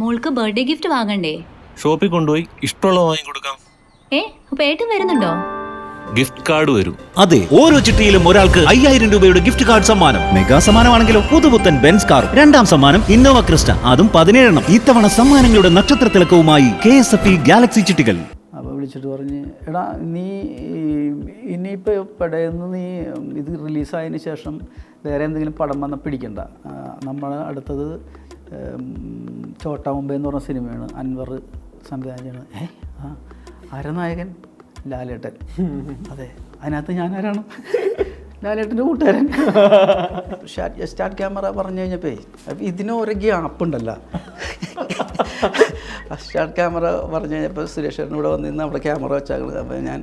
മോൾക്ക് birthday gift വാങ്ങണ്ടേ? ഷോപ്പിൽ കൊണ്ടുപോയി ഇഷ്ടമുള്ളത് വാങ്ങി കൊടുക്കാം. ഏ അപ്പൊ ഏട്ടൻ വരുന്നുണ്ടോ? ഗിഫ്റ്റ് കാർഡ് വരും. അതെ ഓരോ ചിട്ടിയിലും ഒരാൾക്ക് അയ്യായിരം രൂപയുടെ ഗിഫ്റ്റ് കാർഡ് സമ്മാനം. മെഗാ സമ്മാനമാണെങ്കിലോ പുതുപുത്തൻ ബെൻസ് കാർ രണ്ടാം സമ്മാനം ഇന്നോവ ക്രിസ്റ്റ അതും പതിനേഴെണ്ണം. ഇത്തവണ സമ്മാനങ്ങളുടെ നക്ഷത്ര തിളക്കവുമായി കെ എസ് എഫ് ഗാലക്സി ചിട്ടികൾ. അപ്പോൾ വിളിച്ചിട്ട് പറഞ്ഞ് എടാ നീ ഇനിയിപ്പോൾ പടയെന്ന് നീ ഇത് റിലീസായതിന് ശേഷം വേറെ എന്തെങ്കിലും പടം വന്നാൽ പിടിക്കണ്ട. നമ്മൾ അടുത്തത് ചോട്ടാ മുംബൈ എന്ന് പറഞ്ഞ സിനിമയാണ് അൻവർ സംവിധാനം ചെയ്യണത് ഏ ആ അരനായകൻ നായകൻ ലാലേട്ടൻ. അതെ അതിനകത്ത് ഞാൻ ലാലേട്ടന്റെ കൂട്ടുകാരൻ. സ്റ്റാർട്ട് ക്യാമറ പറഞ്ഞു കഴിഞ്ഞപ്പോ അപ്പം ഇതിന് ഒരു ഗ്യാപ്പ് ഉണ്ടല്ലോ സ്റ്റാർട്ട് ക്യാമറ പറഞ്ഞു കഴിഞ്ഞപ്പോൾ സുരേഷ് ഇവിടെ വന്നിരുന്ന് അവിടെ ക്യാമറ വെച്ചാൽ അപ്പോൾ ഞാൻ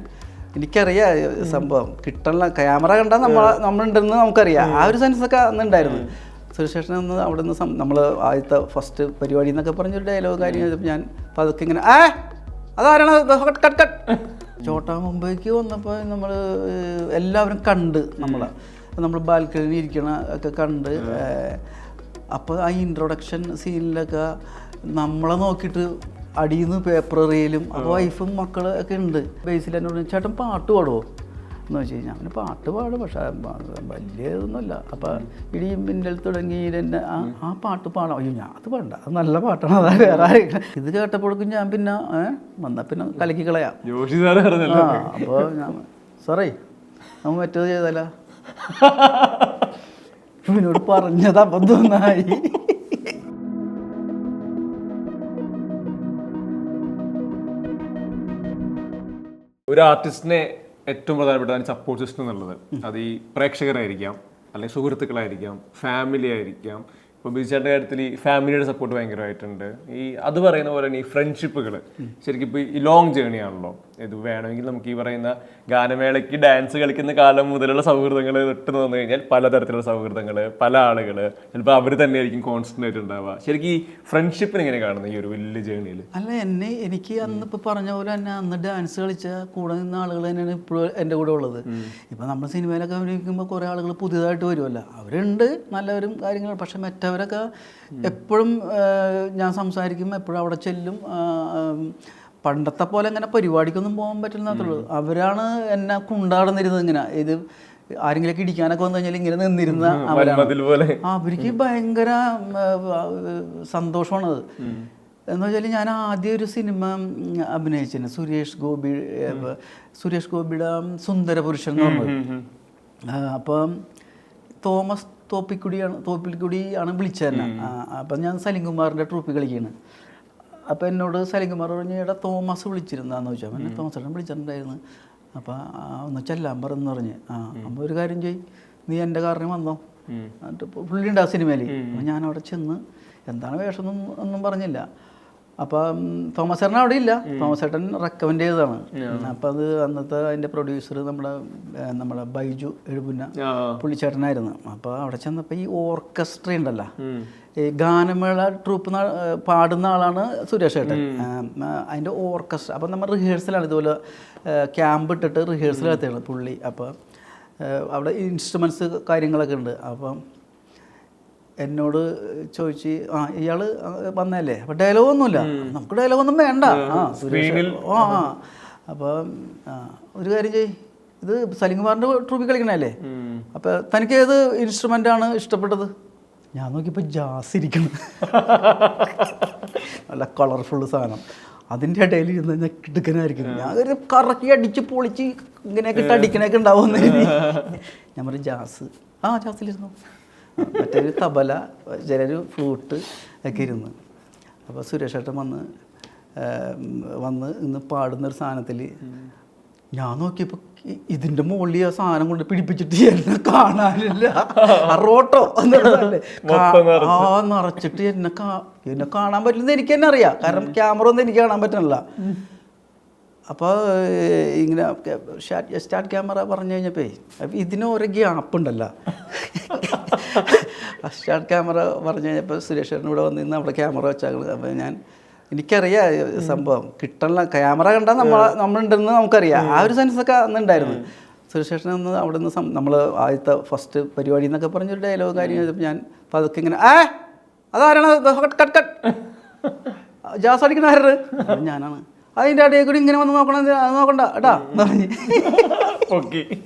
എനിക്കറിയാം സംഭവം. കിട്ടണ ക്യാമറ കണ്ടാൽ നമ്മൾ നമ്മളുണ്ടെന്ന് നമുക്കറിയാം. ആ ഒരു സെൻസൊക്കെ അന്നുണ്ടായിരുന്നു. സുരേഷ് ചേട്ടൻ അന്ന് അവിടെ നിന്ന് നമ്മൾ ആദ്യത്തെ ഫസ്റ്റ് പരിപാടി എന്നൊക്കെ പറഞ്ഞൊരു ഡയലോഗ് കാര്യം ചെയ്തപ്പോൾ ഞാൻ അതൊക്കെ ഇങ്ങനെ ഏ അതാരാണ്? കട്ട് കട്ട് കട്ട് ചോട്ടാ മുംബൈക്ക് വന്നപ്പോൾ നമ്മൾ എല്ലാവരും കണ്ട് നമ്മളെ. നമ്മൾ ബാൽക്കണിയിൽ ഇരിക്കണ ഒക്കെ കണ്ട് അപ്പോൾ ആ ഇൻട്രൊഡക്ഷൻ സീനിലൊക്കെ നമ്മളെ നോക്കിയിട്ട് അടിയിൽ നിന്ന് പേപ്പർ എറിയലും അപ്പോൾ വൈഫും മക്കളും ഒക്കെ ഉണ്ട് ബേസിൽ എന്നോട് ചേട്ടൻ പാട്ട് പാടുമോ എന്ന് വെച്ച് കഴിഞ്ഞാൽ അവന് പാട്ട് പാടും പക്ഷേ വലിയതൊന്നുമില്ല. വലിയ ഇതൊന്നുമില്ല അപ്പം ഇടിയും പിന്നൽ തുടങ്ങി എന്റെ ആ ആ പാട്ട് പാടാം. അയ്യോ ഞാൻ അത് പാടണ്ട. അത് നല്ല പാട്ടാണ്. അതാ വേറെ. ഇത് കേട്ടപ്പോഴേക്കും ഞാൻ പിന്നെ വന്നാൽ പിന്നെ കലക്കി കളയാം. അപ്പോൾ ഞാൻ സാറേ നമ്മൾ മറ്റേത് ചെയ്താലോ? ഇവനോട് പറഞ്ഞത് അബദ്ധമായി ഒരു ആർട്ടിസ്റ്റിനെ ഏറ്റവും പ്രധാനപ്പെട്ട സപ്പോർട്ട് സിസ്റ്റം എന്നുള്ളത്. അത് ഈ പ്രേക്ഷകരായിരിക്കാം അല്ലെങ്കിൽ സുഹൃത്തുക്കളായിരിക്കാം ഫാമിലി ആയിരിക്കാം ഇപ്പോൾ ബിജുചേട്ടന്റെ കാര്യത്തിൽ ഈ ഫാമിലിയുടെ സപ്പോർട്ട് ഭയങ്കരമായിട്ടുണ്ട്. ഈ അത് പറയുന്ന പോലെ തന്നെ ഈ ഫ്രണ്ട്ഷിപ്പുകൾ ശരിക്കും ഇപ്പോൾ ഈ ലോങ് ജേണി ആണല്ലോ. ഇത് വേണമെങ്കിൽ നമുക്ക് ഈ പറയുന്ന ഗാനമേളയ്ക്ക് ഡാൻസ് കളിക്കുന്ന കാലം മുതലുള്ള സൗഹൃദങ്ങൾ തൊട്ട് വന്നു കഴിഞ്ഞാൽ പലതരത്തിലുള്ള സൗഹൃദങ്ങൾ പല ആളുകൾ ചിലപ്പോൾ അവർ തന്നെയായിരിക്കും കോൺസ്റ്റന്റ് ആയിട്ട് ഉണ്ടാവുക. ശരിക്കും ഈ ഫ്രണ്ട്ഷിപ്പിന് എങ്ങനെ കാണുന്നത് ഈ ഒരു വലിയ ജേണിയിൽ അല്ല എന്നെ എനിക്ക് അന്ന് ഇപ്പോൾ പറഞ്ഞ പോലെ തന്നെ അന്ന് ഡാൻസ് കളിച്ച കൂടെ നിന്ന ആളുകൾ തന്നെയാണ് ഇപ്പോഴും എന്റെ കൂടെ ഉള്ളത്. ഇപ്പോൾ നമ്മൾ സിനിമയിലൊക്കെ അഭിനയിക്കുമ്പോൾ കുറേ ആളുകൾ പുതിയതായിട്ട് വരുമല്ലോ അവരുണ്ട് നല്ലവരും കാര്യങ്ങൾ പക്ഷേ പക്ഷെ മറ്റവരൊക്കെ എപ്പോഴും ഞാൻ സംസാരിക്കും എപ്പോഴും അവിടെ ചെല്ലും. പണ്ടത്തെ പോലെ അങ്ങനെ പരിപാടിക്കൊന്നും പോകാൻ പറ്റില്ലെന്നുള്ളൂ അവരാണ് എന്നെ കൊണ്ടാടുന്നിരുന്നത് ഇങ്ങനെ. ഇത് ആരെങ്കിലൊക്കെ ഇടിക്കാനൊക്കെ വന്നു കഴിഞ്ഞാൽ ഇങ്ങനെ നിന്നിരുന്ന അവരാണ്. അവർക്ക് ഭയങ്കര സന്തോഷമാണത്. എന്ന് വെച്ചാൽ ഞാൻ ആദ്യം ഒരു സിനിമ അഭിനയിച്ചിരുന്നു സുരേഷ് ഗോപി സുരേഷ് ഗോപിയുടെ സുന്ദരപുരുഷൻ എന്ന് പറഞ്ഞത്. അപ്പം തോമസ് തോപ്പിക്കുടിയാണ് തോപ്പിക്കുടിയാണ് വിളിച്ചത് തന്നെ അപ്പം ഞാൻ സലിംകുമാറിന്റെ ട്രൂപ്പിൽ കളിക്കുകയാണ് അപ്പോൾ എന്നോട് സലിംകുമാർ പറഞ്ഞു എടാ തോമസ് വിളിച്ചിരുന്നാന്ന് ചോദിച്ചാൽ എന്നെ തോമസ് ചേട്ടൻ വിളിച്ചിട്ടുണ്ടായിരുന്നു. അപ്പോൾ ഒന്ന് ചെല്ലാൻ പറഞ്ഞു പറഞ്ഞ്. ആ അപ്പോൾ ഒരു കാര്യം ചെയ് നീ എന്റെ കാറിന് വന്നോ. എന്നിട്ട് ഇപ്പോൾ പുള്ളി ഉണ്ട് ആ സിനിമയിൽ അപ്പോൾ ഞാൻ അവിടെ ചെന്ന് എന്താണ് വേഷം ഒന്നും ഒന്നും പറഞ്ഞില്ല. അപ്പം തോമസ് ചേട്ടൻ അവിടെ ഇല്ല. തോമസ് ചേട്ടൻ റെക്കമെൻഡ് ചെയ്തതാണ്. അപ്പം അത് അന്നത്തെ അതിന്റെ പ്രൊഡ്യൂസർ നമ്മുടെ നമ്മുടെ ബൈജു എഴുപുന്ന പുള്ളിച്ചേട്ടനായിരുന്നു. അപ്പോൾ അവിടെ ചെന്നപ്പോൾ ഈ ഓർക്കസ്ട്ര ഉണ്ടല്ലോ. ഈ ഗാനമേള ട്രൂപ്പ് പാടുന്ന ആളാണ് സുരേഷ് ഏട്ടൻ അതിന്റെ ഓർക്കസ്ട്ര അപ്പം നമ്മൾ റിഹേഴ്സലാണ് ഇതുപോലെ ക്യാമ്പ് ഇട്ടിട്ട് റിഹേഴ്സൽ നടത്തിയാണ് പുള്ളി. അപ്പോൾ അവിടെ ഇൻസ്ട്രുമെന്റ്സ് കാര്യങ്ങളൊക്കെ ഉണ്ട്. അപ്പം എന്നോട് ചോദിച്ച് ആ ഇയാൾ വന്നല്ലേ അപ്പൊ ഡയലോഗ് ഒന്നുമില്ല. നമുക്ക് ഡയലോഗ് ഒന്നും വേണ്ട. ആ സുരേഷ് ആ ആ. അപ്പം ഒരു കാര്യം ചെയ് ഇത് സലിംഗുമാറിന്റെ ട്രൂപ്പിൽ കളിക്കണല്ലേ അപ്പൊ തനിക്ക് ഏത് ഇൻസ്ട്രുമെന്റ് ആണ് ഇഷ്ടപ്പെട്ടത്? ഞാൻ നോക്കിയപ്പോൾ ജാസ് ഇരിക്കണം നല്ല കളർഫുൾ സാധനം. അതിന്റെ ഇടയിൽ ഇരുന്ന് ഞാൻ കിടുക്കനായിരിക്കും. ഞാൻ ഒരു കറക്കി അടിച്ച് പൊളിച്ച് ഇങ്ങനെയൊക്കെ ഇട്ട് അടിക്കണൊക്കെ ഉണ്ടാവുമെന്ന് കരുതി. ഞാൻ പറയും ജാസ്. ആ ജാസിലിരുന്നു. മറ്റൊരു തബല ചിലൊരു ഫ്ലൂട്ട് ഒക്കെ ഇരുന്ന്. അപ്പോൾ സുരേഷ് ഏട്ടൻ വന്ന് വന്ന് ഇന്ന് പാടുന്ന ഒരു സാധനത്തിൽ ഞാൻ നോക്കിയപ്പോൾ ഇതിന്റെ മുകളിൽ ആ സാധനം കൊണ്ട് പിടിപ്പിച്ചിട്ട് എന്നെ കാണാനില്ല. അറോട്ടോ റോട്ടോ ആ നിറച്ചിട്ട് എന്നെ കാ എന്നെ കാണാൻ പറ്റില്ലെന്ന് എനിക്ക് തന്നെ അറിയാം. കാരണം ക്യാമറ ഒന്നും എനിക്ക് കാണാൻ പറ്റണില്ല. അപ്പോൾ ഇങ്ങനെ സ്റ്റാർട്ട് ക്യാമറ പറഞ്ഞു കഴിഞ്ഞപ്പോ അപ്പൊ ഇതിന് ഓരോ ഗ്യാപ്പ് ഉണ്ടല്ലോ സ്റ്റാർട്ട് ക്യാമറ പറഞ്ഞു കഴിഞ്ഞപ്പോൾ സുരേഷ് ചേട്ടൻ ഇവിടെ വന്നിരുന്ന് അവിടെ ക്യാമറ വെച്ചാൽ അപ്പോൾ ഞാൻ എനിക്കറിയാം സംഭവം. കിട്ടണ ക്യാമറ കണ്ടാൽ നമ്മൾ നമ്മളുണ്ടെന്ന് നമുക്കറിയാം. ആ ഒരു സെൻസൊക്കെ അന്നുണ്ടായിരുന്നു. സുരേഷ് ചേട്ടൻ ഒന്ന് അവിടെ നിന്ന് നമ്മൾ ആദ്യത്തെ ഫസ്റ്റ് പരിപാടി എന്നൊക്കെ പറഞ്ഞൊരു ഡയലോഗ് കാര്യം ചെയ്തപ്പോൾ ഞാൻ അതൊക്കെ ഇങ്ങനെ ഏ? അതാരാണ്? കട്ട് കട്ട് ജാസ് അടിക്കണ അപ്പോൾ ഞാനാണ്. അതിന്റെ അടിയിൽ കൂടി ഇങ്ങനെ വന്ന് നോക്കണം അത് നോക്കണ്ട കേട്ടാ എന്ന് പറഞ്ഞ്.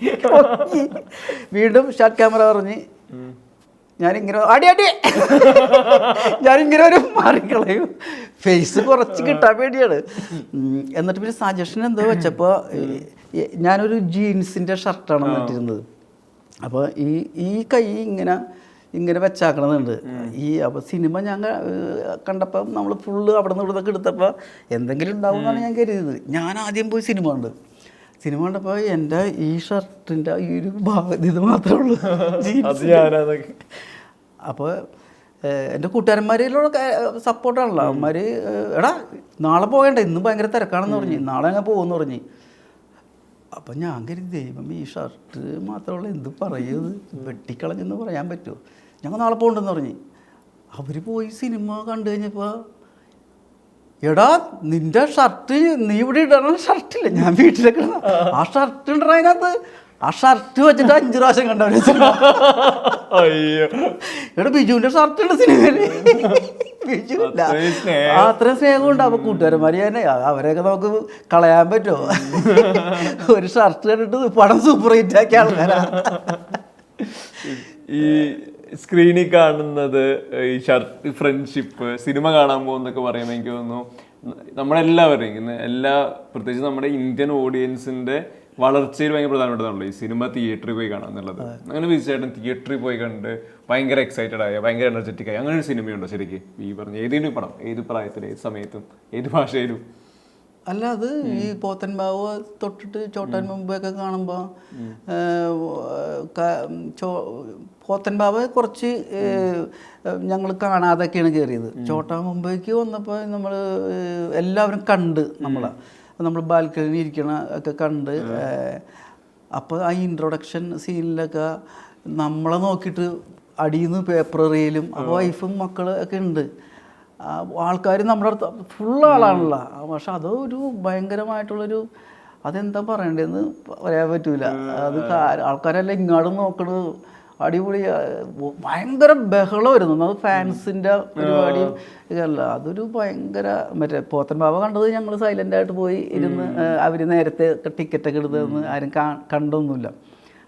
വീണ്ടും ഷാർട്ട് ക്യാമറ പറഞ്ഞ് ഞാനിങ്ങനെ അടി അടി. ഞാനിങ്ങനെ ഒരു മാറിക്കളയും. ഫേസ് കുറച്ച് കിട്ടാൻ വേണ്ടിയാണ്. എന്നിട്ട് പിന്നെ സജഷൻ എന്തോ വെച്ചപ്പോൾ ഞാനൊരു ജീൻസിന്റെ ഷർട്ടാണ് നട്ടിരുന്നത് അപ്പോൾ ഈ ഈ കൈ ഇങ്ങനെ ഇങ്ങനെ വെച്ചാക്കണമെന്നുണ്ട് ഈ അപ്പോൾ സിനിമ ഞാൻ കണ്ടപ്പോൾ നമ്മൾ ഫുള്ള് അവിടെ നിന്ന് ഇവിടുന്നൊക്കെ എടുത്തപ്പോൾ എന്തെങ്കിലും ഉണ്ടാവും എന്നാണ് ഞാൻ കരുതിയത്. ഞാൻ ആദ്യം പോയി സിനിമ ഉണ്ട് സിനിമ കണ്ടപ്പോൾ എന്റെ ഈ ഷർട്ടിന്റെ ഈ ഒരു ഭാഗം ഇത് മാത്രമേ ഉള്ളൂ. അപ്പോൾ എന്റെ കൂട്ടുകാരന്മാരിലുള്ള സപ്പോർട്ടാണല്ലോ. അവന്മാർ എടാ നാളെ പോകേണ്ട ഇന്ന് ഭയങ്കര തിരക്കാണെന്ന് പറഞ്ഞു. നാളെ അങ്ങനെ പോകുമെന്ന് പറഞ്ഞു. അപ്പം ഞാൻ കരുതി ദൈവം ഈ ഷർട്ട് മാത്രമുള്ള എന്ത് പറയുന്നത് വെട്ടിക്കളഞ്ഞെന്ന് പറയാൻ പറ്റുമോ ഞങ്ങൾ നാളെ പോകണ്ടെന്ന് പറഞ്ഞു. അവർ പോയി സിനിമ കണ്ടു കഴിഞ്ഞപ്പോൾ എടാ നിന്റെ ഷർട്ട് നീ ഇവിടെ ഇടണ ഷർട്ടില്ല ഞാൻ വീട്ടിലേക്ക് ആ. ഷർട്ട് ഇടണ അതിനകത്ത്. ആ ഷർട്ട് വെച്ചിട്ട് അഞ്ചു പ്രാവശ്യം കണ്ടവര് അയ്യോ. എടാ ബിജുവിന്റെ ഷർട്ട് ഉണ്ട് സിനിമയിൽ ബിജു ഇല്ല അത്രയും സ്നേഹം. ഉണ്ട് അത്രയും സ്നേഹമുണ്ട്. അപ്പൊ കൂട്ടുകാരന്മാര് തന്നെ അവരെയൊക്കെ നമുക്ക് കളയാൻ പറ്റുമോ? ഒരു ഷർട്ട് കണ്ടിട്ട് പടം സൂപ്പർ ഹിറ്റ് ആക്കിയ ആൾക്കാരാ. ഈ സ്ക്രീനിൽ കാണുന്നത് ഈ ഷർട്ട് ഫ്രണ്ട്ഷിപ്പ് സിനിമ കാണാൻ പോകുന്നൊക്കെ പറയുമ്പോൾ എനിക്ക് തോന്നുന്നു നമ്മളെല്ലാവരും എല്ലാ പ്രത്യേകിച്ച് നമ്മുടെ ഇന്ത്യൻ ഓഡിയൻസിന്റെ വളർച്ചയിൽ ഭയങ്കര പ്രധാനപ്പെട്ടതാണല്ലോ. ഈ സിനിമ തിയേറ്ററിൽ പോയി കാണാം എന്നുള്ളത്. അങ്ങനെ തീർച്ചയായിട്ടും തിയേറ്ററിൽ പോയി കണ്ട് ഭയങ്കര എക്സൈറ്റഡ് ആയ ഭയങ്കര എനർജറ്റിക് ആയി. അങ്ങനെ ഒരു സിനിമയുണ്ടോ ശരിക്കും? ഈ പറഞ്ഞ ഏതെങ്കിലും പടം ഏത് പ്രായത്തിലും ഏത് സമയത്തും ഏത് ഭാഷയിലും? അല്ല അത് ഈ പോത്തൻബാവ് തൊട്ടിട്ട് ചോട്ടാൻ മുമ്പൊക്കെ കാണുമ്പോൾ പോത്തൻബാവ് കുറച്ച് ഞങ്ങൾ കാണാതൊക്കെയാണ് കയറിയത് ചോട്ടാൻ മുമ്പേക്ക് വന്നപ്പോൾ നമ്മൾ എല്ലാവരും കണ്ട് നമ്മളെ. നമ്മൾ ബാൽക്കണി ഇരിക്കണ ഒക്കെ കണ്ട് അപ്പോൾ ആ ഇൻട്രൊഡക്ഷൻ സീനിലൊക്കെ നമ്മളെ നോക്കിയിട്ട് അടിയിൽ നിന്ന് പേപ്പർ എറിയലും അപ്പോൾ വൈഫും മക്കളും ഒക്കെ ഉണ്ട്. ആൾക്കാർ നമ്മുടെ അടുത്ത് ഫുൾ ആളാണല്ലോ. പക്ഷെ അതൊരു ഒരു ഭയങ്കരമായിട്ടുള്ളൊരു അതെന്താ പറയണ്ടതെന്ന് പറയാൻ പറ്റൂല. അത് ആൾക്കാരെല്ലാം ഇങ്ങോട്ടും നോക്കണത് അടിപൊളി ഭയങ്കര ബഹളമായിരുന്നു. അത് ഫാൻസിന്റെ പരിപാടിയും ഇതല്ല. അതൊരു ഭയങ്കര മറ്റേ പോത്തൻ ബാബ കണ്ടത് ഞങ്ങൾ സൈലന്റായിട്ട് പോയി ഇരുന്ന് അവർ നേരത്തെ ടിക്കറ്റൊക്കെ എടുത്തതെന്ന് ആരും കാ- കണ്ടൊന്നുമില്ല.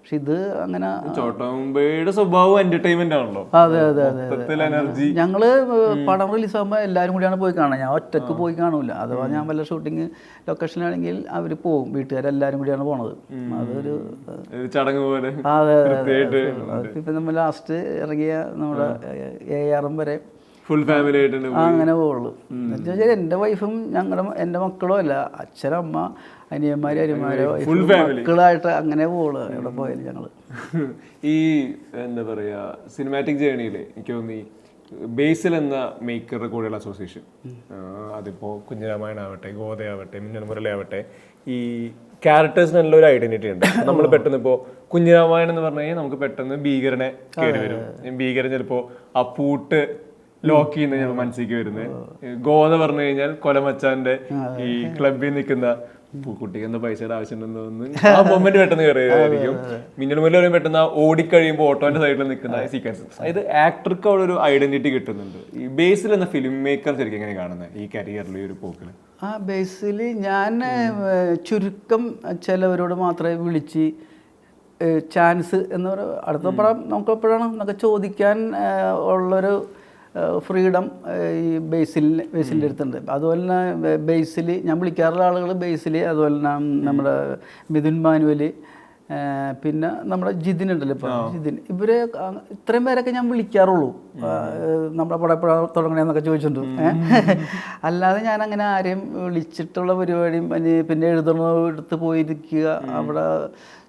പക്ഷെ ഇത് അങ്ങനെ ചോട്ടമുമ്പയുടെ സ്വഭാവം എന്റർടൈൻമെന്റ് ആണല്ലോ. അതെ അതെ അതെ എനർജി ഞങ്ങൾ പടം റിലീസ് ആകുമ്പോൾ എല്ലാരും കൂടിയാണ് പോയി കാണാൻ ഞാൻ ഒറ്റയ്ക്ക് പോയി കാണൂല. അഥവാ ഞാൻ വല്ല ഷൂട്ടിങ് ലൊക്കേഷനിലാണെങ്കിൽ അവർ പോകും വീട്ടുകാരെല്ലാവരും കൂടിയാണ് പോണത്. അതൊരു ചടങ്ങ് പോലെ. അതെ അതെ ഇപ്പൊ നമ്മൾ ലാസ്റ്റ് ഇറങ്ങിയ നമ്മുടെ എ എം വരെ ഫുൾ ഫാമിലി ആയിട്ടുണ്ട് അങ്ങനെ പോവുള്ളൂ. എന്നുവെച്ചാൽ എന്റെ വൈഫും ഞങ്ങളുടെ എന്റെ മക്കളും അല്ല അച്ഛനമ്മ അനിയന്മാരും അരിമാരോ മക്കളായിട്ട് അങ്ങനെ പോവുള്ളൂ. എവിടെ പോയാലും ഞങ്ങൾ ഈ എന്താ പറയാ സിനിമാറ്റിക് ജേണിയിൽ എനിക്ക് തോന്നി ബേസിൽ എന്ന മേക്കറുടെ കൂടെയുള്ള അസോസിയേഷൻ അതിപ്പോ കുഞ്ഞിരാമായണ ആവട്ടെ ഗോതയാവട്ടെ മിന്നൽ മുരളി ആവട്ടെ ഈ ക്യാരക്ടേഴ്സിന് നല്ല ഒരു ഐഡന്റിറ്റി ഉണ്ട്. നമ്മൾ പെട്ടെന്ന് ഇപ്പോ കുഞ്ഞിരാമായണം എന്ന് പറഞ്ഞു കഴിഞ്ഞാൽ നമുക്ക് പെട്ടെന്ന് ഭീകരനെ കയറി വരും. ഭീകരൻ ചിലപ്പോ ആ പൂട്ട് ലോക്ക് ചെയ്യുന്ന ഞങ്ങൾ മനസ്സിലേക്ക് വരുന്നത്. ഗോത പറഞ്ഞു കഴിഞ്ഞാൽ കൊലമച്ചാന്റെ ഈ ക്ലബിൽ നിൽക്കുന്ന കുട്ടിക്ക് എന്താ പൈസയുടെ ആവശ്യമുണ്ടെന്ന് തോന്നുന്നു. ആ മൊമെന്റ് പെട്ടെന്ന് കയറിയതായിരിക്കും മിന്നൽ മുല്ല പറയുമ്പോൾ പെട്ടെന്ന് ആ ഓടിക്കഴിയുമ്പോൾ ഓട്ടോന്റെ സൈഡിൽ നിൽക്കുന്ന സീക്വൻസ് അതായത് ആക്ടർക്ക് അവിടെ ഒരു ഐഡന്റിറ്റി കിട്ടുന്നുണ്ട്. ഈ ബേസിൽ എന്ന ഫിലിം മേക്കർ ശരിക്കും എങ്ങനെ കാണുന്നത് ഈ കരിയറിൽ ഈ ഒരു പോക്കിൽ ആ ബേസിൽ ഞാൻ ചുരുക്കം ചിലവരോട് മാത്രമേ വിളിച്ച് ചാൻസ് എന്ന് പറയുക അടുത്ത പടം നമുക്ക് എപ്പോഴാണ് എന്നൊക്കെ ചോദിക്കാൻ ഉള്ളൊരു ഫ്രീഡം ഈ ബേസിൽ ബേസിന്റെ അടുത്തുണ്ട്. അതുപോലെ തന്നെ ബേസിൽ ഞാൻ വിളിക്കാറുള്ള ആളുകൾ ബേസിൽ അതുപോലെ തന്നെ നമ്മുടെ മിഥുൻ മാനുവൽ പിന്നെ നമ്മുടെ ജിതിൻ ഉണ്ടല്ലോ ഇപ്പോൾ ജിതിൻ. ഇവരെ ഇത്രയും പേരൊക്കെ ഞാൻ വിളിക്കാറുള്ളൂ. നമ്മുടെ പടം എപ്പോഴാണ് തുടങ്ങണേന്നൊക്കെ ചോദിച്ചിട്ടുണ്ട്. ഏഹ്. അല്ലാതെ ഞാൻ അങ്ങനെ ആരെയും വിളിച്ചിട്ടുള്ള പരിപാടിയും പിന്നെ എഴുതണ എടുത്ത് പോയിരിക്കുക അവിടെ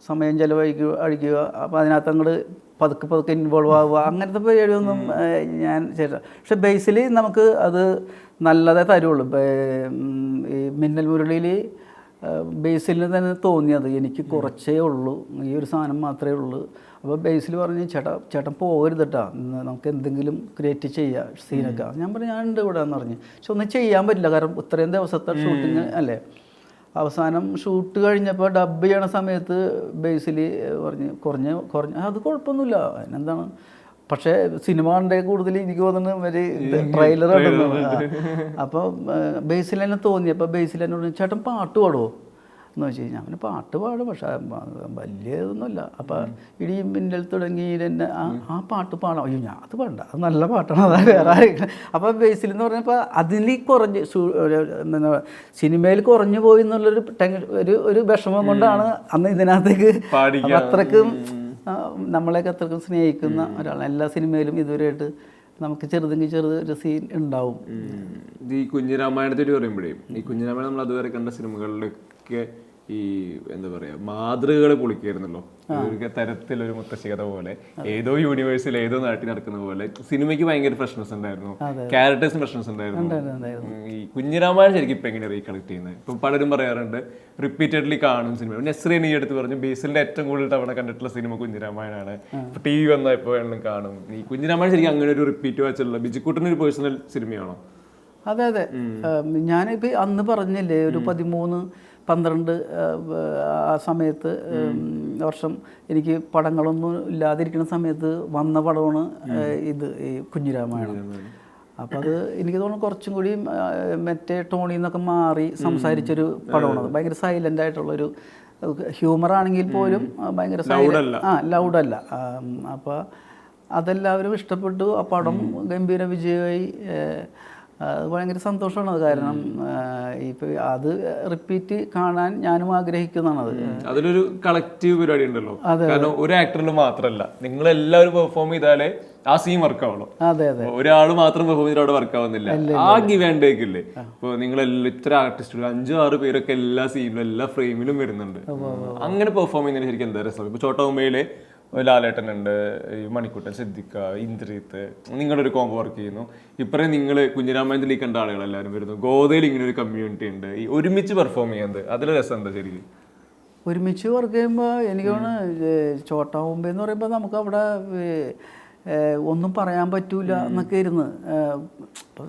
സമയം ചെലവഴിക്കുക അഴിക്കുക അപ്പോൾ അതിനകത്ത് അങ്ങോട്ട് പതുക്കെ പതുക്കെ ഇൻവോൾവ് ആവുക അങ്ങനത്തെ പരിപാടിയൊന്നും ഞാൻ ചെയ്തില്ല പക്ഷെ ബേസിൽ നമുക്ക് അത് നല്ലതേ തരുള്ളൂ. ഇപ്പം ഈ മിന്നൽ മുരളിയിൽ ബേസിൽ തന്നെ തോന്നിയത്. എനിക്ക് കുറച്ചേ ഉള്ളൂ. ഈ ഒരു സാധനം മാത്രമേ ഉള്ളൂ. അപ്പോൾ ബേസിൽ പറഞ്ഞ് ചേട്ടാ ചേട്ടൻ പോകരുത് കേട്ടോ നമുക്ക് എന്തെങ്കിലും ക്രിയേറ്റ് ചെയ്യാം സീനൊക്കെ ഞാൻ പറഞ്ഞു ഞാൻ ഉണ്ട് ഇവിടെ എന്ന് പറഞ്ഞു. പക്ഷെ ഒന്നും ചെയ്യാൻ പറ്റില്ല. കാരണം ഇത്രയും ദിവസത്തെ ഷൂട്ടിങ് അല്ലേ? അവസാനം ഷൂട്ട് കഴിഞ്ഞപ്പോൾ ഡബ് ചെയ്യണ സമയത്ത് ബേസിൽ പറഞ്ഞ് കുറഞ്ഞ് കുറഞ്ഞ്. അത് കുഴപ്പമൊന്നുമില്ല. അതിനെന്താണ്? പക്ഷേ സിനിമ കണ്ടേ കൂടുതൽ എനിക്ക് തോന്നുന്നു ഒരു ട്രെയിലർ അപ്പോൾ ബേസിൽ തന്നെ. തോന്നി അപ്പോൾ ബേസിൽ എന്നോട് ചേട്ടൻ പാട്ട് പാടുമോ എന്ന് വെച്ച് കഴിഞ്ഞാൽ അവന് പാട്ട് പാടും പക്ഷേ വലിയ ഇതൊന്നുമില്ല. അപ്പം ഇടിയും മിന്നൽ തുടങ്ങി തന്നെ ആ ആ പാട്ട് പാടാം അയ്യോ ഞാൻ അത് പാടണ്ട. അത് നല്ല പാട്ടാണ്. അതാ വേറെ അപ്പോൾ ബേസിൽ എന്ന് പറഞ്ഞപ്പോൾ അതിൽ കുറഞ്ഞ് സിനിമയിൽ കുറഞ്ഞു പോയി എന്നുള്ളൊരു ടെൻ- ഒരു ഒരു വിഷമം കൊണ്ടാണ് അന്ന് ഇതിനകത്തേക്ക്. അത്രക്കും നമ്മളെയൊക്കെ അത്രക്കും സ്നേഹിക്കുന്ന ഒരാളാണ്. എല്ലാ സിനിമയിലും ഇതുവരെയായിട്ട് നമുക്ക് ചെറുതെങ്കിൽ ചെറുത് ഒരു സീൻ ഉണ്ടാവും. ഈ കുഞ്ഞിരാമായണത്തെ പറ്റി പറയുമ്പോഴേ ഈ കുഞ്ഞിരാമായണം നമ്മൾ അതുവരെ കണ്ട സിനിമകളിലൊക്കെ ഈ എന്താ പറയാ മാതൃകകൾ പൊളിക്കായിരുന്നല്ലോ ഒരു തരത്തിലൊരു മുത്തശ്ശികത പോലെ ഏതോ യൂണിവേഴ്സിൽ ഏതോ നാട്ടിൽ നടക്കുന്ന പോലെ സിനിമയ്ക്ക് ഭയങ്കര ഫ്രഷ്നസ് ഉണ്ടായിരുന്നു. ക്യാരക്ടേഴ്സിന് ഫ്രഷ്നസ് ഉണ്ടായിരുന്നു. ഈ കുഞ്ഞിരാമായണം ശരിക്കും ഇപ്പൊ എങ്ങനെ റീകണക്ട് ചെയ്യുന്നത് ഇപ്പൊ പലരും പറയാറുണ്ട് റിപ്പീറ്റഡ്ലി കാണും സിനിമ നെസ്രീൻ ഈ അടുത്ത് പറഞ്ഞു ബേസിലിന്റെ ഏറ്റവും കൂടുതൽ തവണ കണ്ടിട്ടുള്ള സിനിമ കുഞ്ഞിരാമായണാണ്. ഇപ്പൊ ടി വി വന്നാൽ ഇപ്പൊ എണ്ണം കാണും. ഈ കുഞ്ഞിരാമായണം ശരിക്കും അങ്ങനെ ഒരു റിപ്പീറ്റ് വെച്ചുള്ള ബിജിക്കുട്ടൻ ഒരു പേഴ്സണൽ സിനിമയാണോ അതെ അതെ. ഞാനിപ്പോൾ അന്ന് പറഞ്ഞില്ലേ ഒരു പതിമൂന്ന് പന്ത്രണ്ട് ആ, സമയത്ത് വർഷം എനിക്ക് പടങ്ങളൊന്നും ഇല്ലാതിരിക്കുന്ന സമയത്ത് വന്ന പടമാണ് ഇത് ഈ കുഞ്ഞിരാമായണം. അപ്പം അത് എനിക്ക് തോന്നുന്നു കുറച്ചും കൂടി മറ്റേ ടോണിൽ നിന്നൊക്കെ മാറി സംസാരിച്ചൊരു പടമാണ്. അത് ഭയങ്കര സൈലന്റ് ആയിട്ടുള്ളൊരു ഹ്യൂമർ ആണെങ്കിൽ പോലും ഭയങ്കര ആ ലൗഡല്ല. അപ്പോൾ അതെല്ലാവരും ഇഷ്ടപ്പെട്ടു. ആ പടം ഗംഭീര വിജയമായി അത് ഭയങ്കര സന്തോഷമാണ് അത് കാരണം ഇപ്പൊ അത് റിപ്പീറ്റ് കാണാൻ ഞാനും ആഗ്രഹിക്കുന്നതാണ് അത്. അതിലൊരു കളക്റ്റീവ് പരിപാടി ഉണ്ടല്ലോ. കാരണം ഒരു ആക്ടറിൽ മാത്രമല്ല നിങ്ങൾ എല്ലാവരും പെർഫോം ചെയ്താലേ ആ സീൻ വർക്ക് ആവുള്ളൂ. അതെ അതെ. ഒരാൾ മാത്രം പെർഫോം ചെയ്താൽ അവിടെ വർക്ക് ആവുന്നില്ല. ആ ഗിവ് ആൻഡ് ടേക്ക് ഇല്ലേ ഇപ്പോൾ നിങ്ങൾ ഇത്ര ആർട്ടിസ്റ്റുകൾ അഞ്ചോ ആറ് പേരൊക്കെ എല്ലാ സീനിലും എല്ലാ ഫ്രെയിമിലും വരുന്നുണ്ട്. അങ്ങനെ പെർഫോം ചെയ്യുന്നതിന് ശരിക്കും എന്താ രസം? ഇപ്പൊ ചോട്ട ഉണ്ട് ഈ മണിക്കുട്ടൻ സിദ്ദിഖ ഇന്ദ്രിത്ത് നിങ്ങളുടെ ഒരു കോംബോ വർക്ക് ചെയ്യുന്നു. ഇപ്പറേ നിങ്ങൾ കുഞ്ഞിരാമായണത്തിലേക്ക് കണ്ട ആളുകൾ എല്ലാവരും വരുന്നു. ഗോതയിൽ ഇങ്ങനെ ഒരു കമ്മ്യൂണിറ്റി ഉണ്ട്. ഈ ഒരുമിച്ച് പെർഫോം ചെയ്യുന്നത് അതിൽ രസം എന്താ ശരിക്കും? ഒരുമിച്ച് വർക്ക് ചെയ്യുമ്പോൾ എനിക്ക് തോന്നുന്നു ചോട്ടാ മുമ്പേ എന്ന് പറയുമ്പോൾ നമുക്ക് അവിടെ ഒന്നും പറയാൻ പറ്റൂല എന്നൊക്കെ ഇരുന്ന് ഏഹ്, ഇപ്പൊ